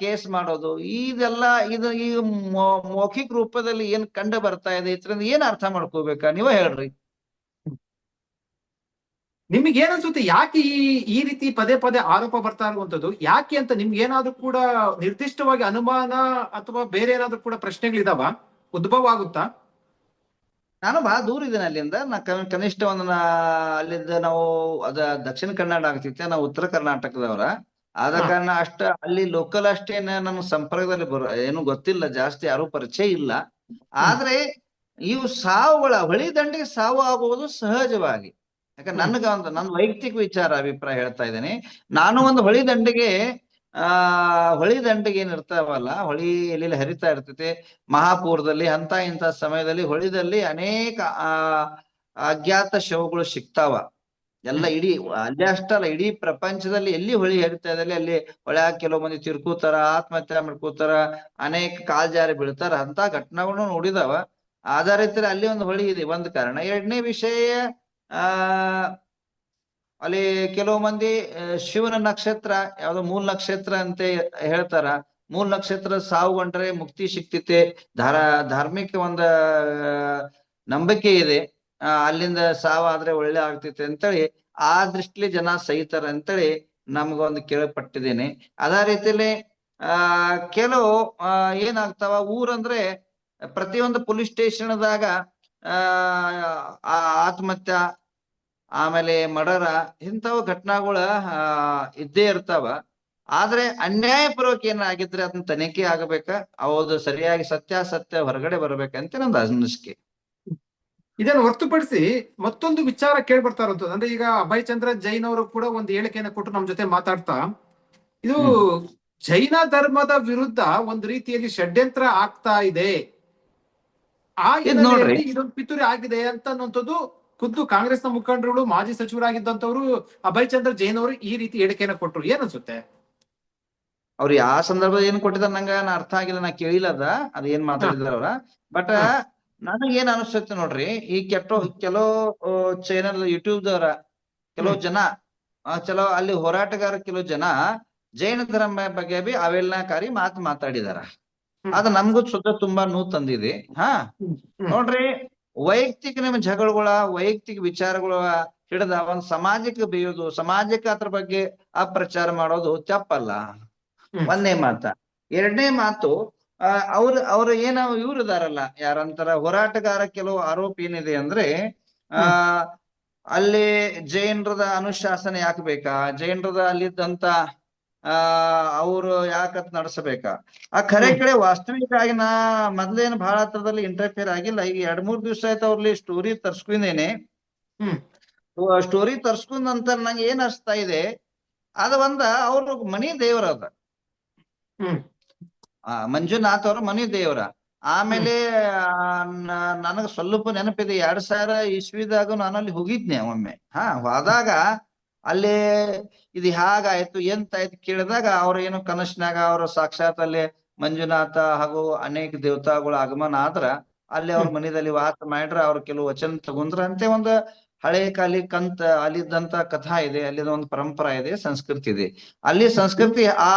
ಕೇಸ್ ಮಾಡೋದು. ಇದೆಲ್ಲ, ಇದು ಈ ಮೌಖಿಕ ರೂಪದಲ್ಲಿ ಏನ್ ಕಂಡು ಬರ್ತಾ ಇದೆ, ಇದ್ರಿಂದ ಏನ್ ಅರ್ಥ ಮಾಡ್ಕೋಬೇಕ? ನೀವೇ ಹೇಳ್ರಿ. ನಿಮ್ಗೆ ಏನನ್ಸುತ್ತೆ ಯಾಕೆ ಈ ಈ ರೀತಿ ಪದೇ ಪದೇ ಆರೋಪ ಬರ್ತಾ ಇರುವಂತದ್ದು? ಯಾಕೆ ಅಂತ ನಿಮ್ಗೆ ಏನಾದ್ರೂ ಕೂಡ ನಿರ್ದಿಷ್ಟವಾಗಿ ಅನುಮಾನ ಅಥವಾ ಬೇರೆ ಏನಾದ್ರೂ ಕೂಡ ಪ್ರಶ್ನೆಗಳಿದಾವ? ಉದ್ಭವ ಆಗುತ್ತಾ? ನಾನು ಬಹಳ ದೂರ ಇದ್ದೇನೆ ಅಲ್ಲಿಂದ. ನಾ ಕನಿಷ್ಠ ಒಂದು ನಾ ಅಲ್ಲಿಂದ ನಾವು ಅದ ದಕ್ಷಿಣ ಕನ್ನಡ ಆಗ್ತಿತ್ತೆ ನಾವು ಉತ್ತರ ಕರ್ನಾಟಕದವರ. ಆದ ಕಾರಣ ಅಷ್ಟ ಅಲ್ಲಿ ಲೋಕಲ್ ಅಷ್ಟೇನ ನಮ್ಮ ಸಂಪರ್ಕದಲ್ಲಿ ಬರ ಏನು ಗೊತ್ತಿಲ್ಲ ಜಾಸ್ತಿ ಯಾರು ಪರಿಚಯ ಇಲ್ಲ. ಆದ್ರೆ ಇವು ಸಾವುಗಳ ಹೊಳಿ ದಂಡಿಗೆ ಸಾವು ಆಗುವುದು ಸಹಜವಾಗಿ. ಯಾಕಂದ್ರೆ. ನನ್ಗ ಒಂದು ನನ್ನ ವೈಯಕ್ತಿಕ ವಿಚಾರ ಅಭಿಪ್ರಾಯ ಹೇಳ್ತಾ ಇದ್ದೇನೆ. ನಾನು ಒಂದು ಹೊಳಿ ದಂಡಿಗೆ ಆ ಹೊಳಿ ದಂಡಿಗೆ ಏನ್ ಇರ್ತಾವಲ್ಲ, ಹೊಳಿ ಎಲ್ಲೆಲ್ಲಿ ಹರಿತಾ ಇರ್ತೈತಿ, ಮಹಾಪೂರದಲ್ಲಿ ಅಂತ ಇಂತ ಸಮಯದಲ್ಲಿ ಹೊಳಿದಲ್ಲಿ ಅನೇಕ, ಆ, ಅಜ್ಞಾತ ಶವಗಳು ಸಿಗ್ತಾವ. ಎಲ್ಲ ಇಡೀ, ಅಲ್ಲೇ ಅಷ್ಟಲ್ಲ, ಇಡೀ ಪ್ರಪಂಚದಲ್ಲಿ ಎಲ್ಲಿ ಹೊಳಿ ಹರಿತಾ ಇದೆ ಅಲ್ಲಿ ಹೊಳ್ಯಾಗ ಕೆಲವು ಮಂದಿ ತಿರ್ಕೋತಾರ, ಆತ್ಮಹತ್ಯೆ ಮಾಡ್ಕೋತಾರ, ಅನೇಕ ಕಾಲ್ ಜಾರಿ ಬೀಳ್ತಾರ ಅಂತ ಘಟನೆಗಳನ್ನು ನೋಡಿದಾವ. ಆಧಾರಿತ ಅಲ್ಲಿ ಒಂದು ಹೊಳಿ ಇದೆ. ಒಂದ್ ಕಾರಣ. ಎರಡನೇ ವಿಷಯ, ಆ ಅಲ್ಲಿ ಕೆಲವು ಮಂದಿ ಶಿವನ ನಕ್ಷತ್ರ, ಯಾವ್ದೋ ಮೂಲ ನಕ್ಷತ್ರ ಅಂತ ಹೇಳ್ತಾರ. ಮೂಲ ನಕ್ಷತ್ರ ಸಾವುಗೊಂಡ್ರೆ ಮುಕ್ತಿ ಸಿಕ್ತಿತೆ. ಧಾರ, ಧಾರ್ಮಿಕ ಒಂದ, ನಂಬಿಕೆ ಇದೆ. ಅಲ್ಲಿಂದ ಸಾವಾದ್ರೆ ಒಳ್ಳೆ ಆಗ್ತೈತೆ ಅಂತೇಳಿ ಆ ದೃಷ್ಟಿಲಿ ಜನ ಸಹಿತಾರ ಅಂತೇಳಿ ನಮ್ಗೊಂದು ಕೇಳಪಟ್ಟಿದ್ದೇನೆ. ಅದೇ ರೀತಿಲಿ, ಆ, ಕೆಲವು ಏನಾಗ್ತಾವ, ಊರಂದ್ರೆ ಪ್ರತಿಯೊಂದು ಪೊಲೀಸ್ ಸ್ಟೇಷನ್ದಾಗ, ಆ ಆ, ಆತ್ಮಹತ್ಯೆ ಆಮೇಲೆ ಮಡರ ಇಂಥವು ಘಟನಾಗಳ ಆ ಇದ್ದೇ ಇರ್ತಾವ. ಆದ್ರೆ ಅನ್ಯಾಯಪೂರ್ವಕ ಏನಾಗಿದ್ರೆ ಅದನ್ನ ತನಿಖೆ ಆಗಬೇಕ ಹೌದು ಸರಿಯಾಗಿ ಸತ್ಯಾಸತ್ಯ ಹೊರಗಡೆ ಬರ್ಬೇಕಂತ ನಂದು ಅನಿಸಿಕೆ. ಇದನ್ನ ಹೊರತುಪಡಿಸಿ ಮತ್ತೊಂದು ವಿಚಾರ ಕೇಳಿ ಬರ್ತಾ ಇರೋದು. ಅಂದ್ರೆ ಈಗ ಅಭಯ್ ಚಂದ್ರ ಜೈನ್ ಅವರು ಕೂಡ ಒಂದು ಹೇಳಿಕೆಯನ್ನು ಕೊಟ್ಟು ನಮ್ ಜೊತೆ ಮಾತಾಡ್ತಾ ಇದು ಜೈನ ಧರ್ಮದ ವಿರುದ್ಧ ಒಂದು ರೀತಿಯಲ್ಲಿ ಷಡ್ಯಂತ್ರ ಆಗ್ತಾ ಇದೆ. ಆ ಇದೊಂದು ಪಿತೂರಿ ಆಗಿದೆ ಅಂತ ಅನ್ನುವಂಥದ್ದು ಖುದ್ದು ಕಾಂಗ್ರೆಸ್ನ ಮುಖಂಡರುಗಳು ಮಾಜಿ ಸಚಿವರಾಗಿದ್ದಂತವರು ಅಭಯ್ ಚಂದ್ರ ಜೈನ್ ಅವರು ಈ ರೀತಿ ಹೇಳಿಕೆಯನ್ನು ಕೊಟ್ಟರು ಏನ್ ಅನ್ಸುತ್ತೆ? ಅವ್ರು ಯಾವ ಸಂದರ್ಭ ಏನ್ ಕೊಟ್ಟಿದಾರ ನಂಗ ನಾ ಅರ್ಥ ಆಗಿಲ್ಲ ನಾ ಕೇಳಿಲ್ಲ ಅದ ಅದ ಏನ್ ಮಾತಾಡಿದಾರ ಅವ್ರ. ಬಟ್. ನನಗ್ ಏನ್ ಅನಿಸ್ತೈತಿ ನೋಡ್ರಿ ಈ ಕೆಟ್ಟ ಕೆಲವು ಚಾನೆಲ್ ಯೂಟ್ಯೂಬ್ ದವರ ಕೆಲವು ಜನ ಚಲೋ ಕೆಲವು ಅಲ್ಲಿ ಹೋರಾಟಗಾರ ಕೆಲವು ಜನ ಜೈನ ಧರ್ಮ ಬಗ್ಗೆ ಬಿ ಅವೇಲನಕಾರಿ ಮಾತು ಮಾತಾಡಿದಾರ. ಅದ ನಮ್ಗೂ ಸುದ್ದ ತುಂಬಾ ನೋವು ತಂದಿದೆ ಹಾ. ನೋಡ್ರಿ ವೈಯಕ್ತಿಕ ನಿಮ್ಮ ಜಗಳಗಳ ವೈಯಕ್ತಿಕ ವಿಚಾರಗಳ ಹಿಡಿದ ಒಂದು ಸಮಾಜಕ್ಕೆ ಬೇಯೋದು ಸಮಾಜಕ್ಕೆ ಅದ್ರ ಬಗ್ಗೆ ಅಪ್ರಚಾರ ಮಾಡೋದು ತಪ್ಪಲ್ಲ. ಒಂದನೇ ಮಾತ. ಎರಡನೇ ಮಾತು ಆ, ಅವ್ರ ಅವ್ರ ಏನ ಇವ್ರು ಇದಾರಲ್ಲ ಯಾರಂತಾರ ಹೋರಾಟಗಾರ ಕೆಲವು ಆರೋಪ ಏನಿದೆ ಅಂದ್ರೆ ಆ ಅಲ್ಲಿ ಜೈನರದ ಅನುಶಾಸನ ಯಾಕೆ ಬೇಕಾ? ಜೈನರದ ಅಲ್ಲಿದ್ದಂತ ಆ ಅವರು ಯಾಕತ್ ನಡೆಸಬೇಕಾ? ಆ ಖರೆ. ಕಡೆ ವಾಸ್ತವಿಕ ಆಗಿ ನಾ ಮೊದ್ಲೇನ್ ಬಹಳ ಹತ್ರದಲ್ಲಿ ಇಂಟರ್ಫಿಯರ್ ಆಗಿಲ್ಲ. ಈಗ ಎರಡ್ ಮೂರ್ ದಿವ್ಸ ಆಯ್ತು ಅವ್ರಲ್ಲಿ ಸ್ಟೋರಿ ತರ್ಸ್ಕೊಂಡಿದ್ದೇನೆ ಹ್ಮ್. ಸ್ಟೋರಿ ತರ್ಸ್ಕೊಂಡ್ ನಂತರ ನಂಗೆ ಏನ್ ಅನಿಸ್ತಾ ಇದೆ? ಅದ ಒಂದ ಅವ್ರ ಮನಿ ದೇವರ ಅದ. ಹ್ಮ್. ಆ ಮಂಜುನಾಥ್ ಅವ್ರ ಮನಿ ದೇವ್ರ. ಆಮೇಲೆ ನನಗ ಸ್ವಲ್ಪ ನೆನಪಿದೆ. ಎರಡ್ ಸಾವಿರ ಇಸ್ವಿದಾಗ ನಾನು ಅಲ್ಲಿ ಹೋಗಿದ್ನೆ ಒಮ್ಮೆ. ಹಾ ಹೋದಾಗ ಅಲ್ಲಿ ಇದು ಹೇಗಾಯ್ತು ಎಂತಾಯ್ತು ಕೇಳಿದಾಗ ಅವ್ರ ಏನು ಕನಸಿನಾಗ ಅವ್ರ ಸಾಕ್ಷಾತ್ ಅಲ್ಲಿ ಮಂಜುನಾಥ ಹಾಗೂ ಅನೇಕ ದೇವತಾಗಳ ಆಗಮನ ಆದ್ರ ಅಲ್ಲಿ ಅವ್ರ. ಮನೆಯಲ್ಲಿ ವಾಸ ಮಾಡ್ರ ಅವ್ರ ಕೆಲವು ವಚನ ತಗೊಂಡ್ರ ಅಂತೆ ಒಂದು ಹಳೆ ಕಾಲಿ ಕಂತ ಅಲ್ಲಿದ್ದಂತ ಕಥಾ ಇದೆ ಅಲ್ಲಿದ ಒಂದು ಪರಂಪರಾ ಇದೆ ಸಂಸ್ಕೃತಿ ಇದೆ ಅಲ್ಲಿ ಸಂಸ್ಕೃತಿ ಆ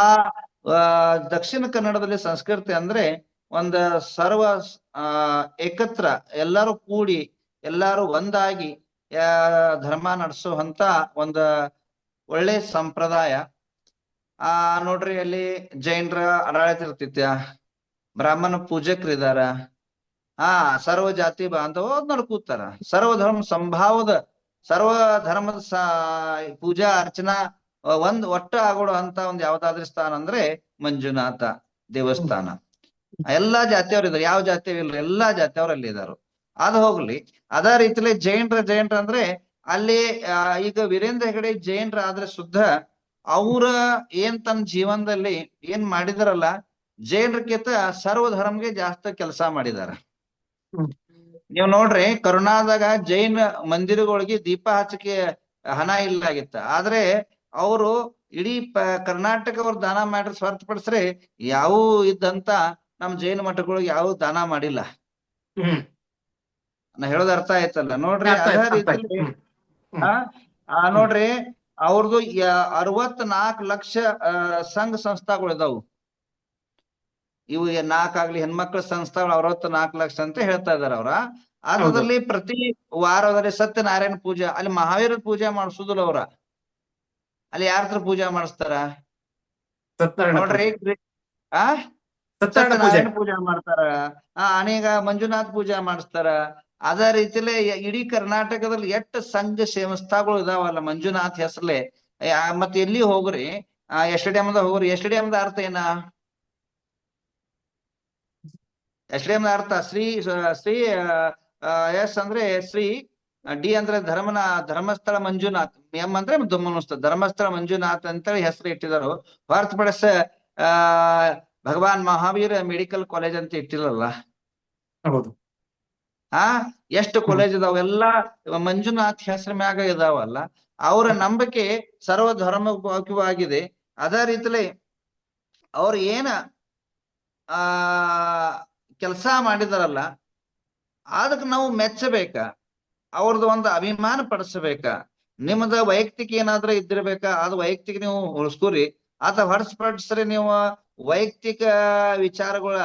ದಕ್ಷಿಣ ಕನ್ನಡದಲ್ಲಿ ಸಂಸ್ಕೃತಿ ಅಂದ್ರೆ ಒಂದ ಸರ್ವ ಆ ಏಕತ್ರ ಎಲ್ಲಾರು ಕೂಡಿ ಎಲ್ಲಾರು ಒಂದಾಗಿ ಧರ್ಮ ನಡೆಸುವಂತ ಒಂದ ಒಳ್ಳೆ ಸಂಪ್ರದಾಯ. ಆ, ನೋಡ್ರಿ ಅಲ್ಲಿ ಜೈನರ ಆಡಳಿತ ಇರ್ತಿತ್ಯ ಬ್ರಾಹ್ಮಣ ಪೂಜಕರಿದಾರ. ಆ, ಸರ್ವ ಜಾತಿ ಬಾಂಧವ ನಡ್ಕೂತಾರ. ಸರ್ವ ಧರ್ಮ ಸಂಭಾವದ, ಸರ್ವ ಧರ್ಮದ ಪೂಜಾ ಅರ್ಚನಾ ಒಂದ್ ಒಟ್ಟ ಆಗೋಡು ಅಂತ ಒಂದ್ ಯಾವ್ದಾದ್ರೂ ಸ್ಥಾನ ಅಂದ್ರೆ ಮಂಜುನಾಥ ದೇವಸ್ಥಾನ. ಎಲ್ಲಾ ಜಾತಿಯವ್ರು ಇದಾರೆ ಯಾವ ಜಾತಿಯವ್ರು ಇಲ್ಲ ಎಲ್ಲಾ ಜಾತಿಯವ್ರು ಅಲ್ಲಿ ಇದಾರು ಅದು ಹೋಗ್ಲಿ. ಅದೇ ರೀತಿಲಿ ಜೈನ್ರ ಜೈನ್ರ ಅಂದ್ರೆ ಅಲ್ಲಿ ಈಗ ವೀರೇಂದ್ರ ಹೆಗಡೆ ಜೈನ್ರ ಆದ್ರೆ ಶುದ್ಧ ಅವ್ರ ಏನ್ ತನ್ನ ಜೀವನದಲ್ಲಿ ಏನ್ ಮಾಡಿದಾರಲ್ಲ ಜೈನರ್ಕಿಂತ ಸರ್ವ ಧರ್ಮಗೆ ಜಾಸ್ತಿ ಕೆಲಸ ಮಾಡಿದಾರ. ನೀವು ನೋಡ್ರಿ ಕರುಣಾದಾಗ ಜೈನ ಮಂದಿರಗಳಿಗೆ ದೀಪ ಹಚ್ಚಕ್ಕೆ ಹಣ ಇಲ್ಲ ಆಗಿತ್ತ ಆದ್ರೆ ಅವರು ಇಡೀ ಪ ಕರ್ನಾಟಕ ಅವ್ರು ದಾನ ಮಾಡ್ರಿ ಹೊರತುಪಡಿಸ್ರೆ ಯಾವ ಇದ್ದಂತ ನಮ್ ಜೈನ ಮಠಗಳಿಗೆ ಯಾವ ದಾನ ಮಾಡಿಲ್ಲ. ನಾ ಹೇಳೋದ್ ಅರ್ಥ ಆಯ್ತಲ್ಲ. ನೋಡ್ರಿ. ಆ ನೋಡ್ರಿ ಅವ್ರದ್ದು ಅರವತ್ನಾಲ್ಕು ಲಕ್ಷ ಆ, ಸಂಘ ಸಂಸ್ಥಾಗಳು ಇದಾವು. ಇವು ನಾಲ್ಕಾಗ್ಲಿ ಹೆಣ್ಮಕ್ಳ ಸಂಸ್ಥಾಗಳು ಅರವತ್ನಾಲ್ಕು ಲಕ್ಷ ಅಂತ ಹೇಳ್ತಾ ಇದಾರೆ ಅವ್ರ. ಅದರಲ್ಲಿ ಪ್ರತಿ ವಾರದಲ್ಲಿ ಸತ್ಯನಾರಾಯಣ ಪೂಜೆ ಅಲ್ಲಿ ಮಹಾವೀರ ಪೂಜೆ ಮಾಡಿಸುದಿಲ್ಲ ಅವ್ರ. ಅಲ್ಲಿ ಯಾರ ಪೂಜೆ ಮಾಡಿಸ್ತಾರ? ನೋಡ್ರಿ. ಆ? ಸತ್ಯನಾರಾಯಣ ಪೂಜೆ. ಪೂಜೆ ಮಾಡ್ತಾರ. ಆ ಅನೇಕ ಮಂಜುನಾಥ್ ಪೂಜಾ ಮಾಡಿಸ್ತಾರ. ಅದೇ ರೀತಿಲೇ ಇಡೀ ಕರ್ನಾಟಕದಲ್ಲಿ ಎಷ್ಟು ಸಂಘ ಸಂಸ್ಥಾಗಳು ಇದಾವಲ್ಲ ಮಂಜುನಾಥ್ ಹೆಸರ್ಲೆ. ಮತ್ತೆ ಮತ್ ಎಲ್ಲಿ ಹೋಗ್ರಿ? ಆ ಎಸ್ ಡಿ ಎಮ್ದ ಹೋಗ್ರಿ. ಎಸ್ ಡಿ ಎಮ್ದ ಅರ್ಥ ಏನ? ಎಸ್ ಡಿ ಎಮ್ದ ಅರ್ಥ ಶ್ರೀ ಶ್ರೀ ಎಸ್ ಅಂದ್ರೆ ಶ್ರೀ, ಡಿ ಅಂದ್ರೆ ಧರ್ಮನ, ಧರ್ಮಸ್ಥಳ ಮಂಜುನಾಥ್. ಎಂ ಅಂದ್ರೆ ಧರ್ಮಸ್ಥಳ ಧರ್ಮಸ್ಥಳ ಮಂಜುನಾಥ್ ಅಂತೇಳಿ ಹೆಸರು ಇಟ್ಟಿದಾರು. ಹೊರತುಪಡಿಸ ಆ, ಭಗವಾನ್ ಮಹಾವೀರ ಮೆಡಿಕಲ್ ಕಾಲೇಜ್ ಅಂತ ಇಟ್ಟಿರಲ್ಲ ಹೌದು. ಆ? ಎಷ್ಟು ಕಾಲೇಜ್ ಇದಾವ ಎಲ್ಲಾ ಮಂಜುನಾಥ್ ಹೆಸರು ಮ್ಯಾಗ ಇದಾವಲ್ಲ. ಅವರ ನಂಬಿಕೆ ಸರ್ವ ಧರ್ಮವಾಗಿದೆ ಅದೇ ರೀತಿಲಿ ಅವ್ರ ಏನ ಆ ಕೆಲಸ ಮಾಡಿದಾರಲ್ಲ ಅದಕ್ಕೆ ನಾವು ಮೆಚ್ಚಬೇಕ. ಅವ್ರದ್ದು ಒಂದು ಅಭಿಮಾನ ಪಡಿಸಬೇಕ. ನಿಮ್ದ ವೈಯಕ್ತಿಕ ಏನಾದ್ರೂ ಇದ್ದಿರ್ಬೇಕಾ? ಅದು ವೈಯಕ್ತಿಕ ನೀವು ಉಳಿಸ್ಕೋರಿ. ಅಥವಾ ಹೊರಸ್ಪಡಿಸ್ರಿ ನೀವು ವೈಯಕ್ತಿಕ ವಿಚಾರಗಳ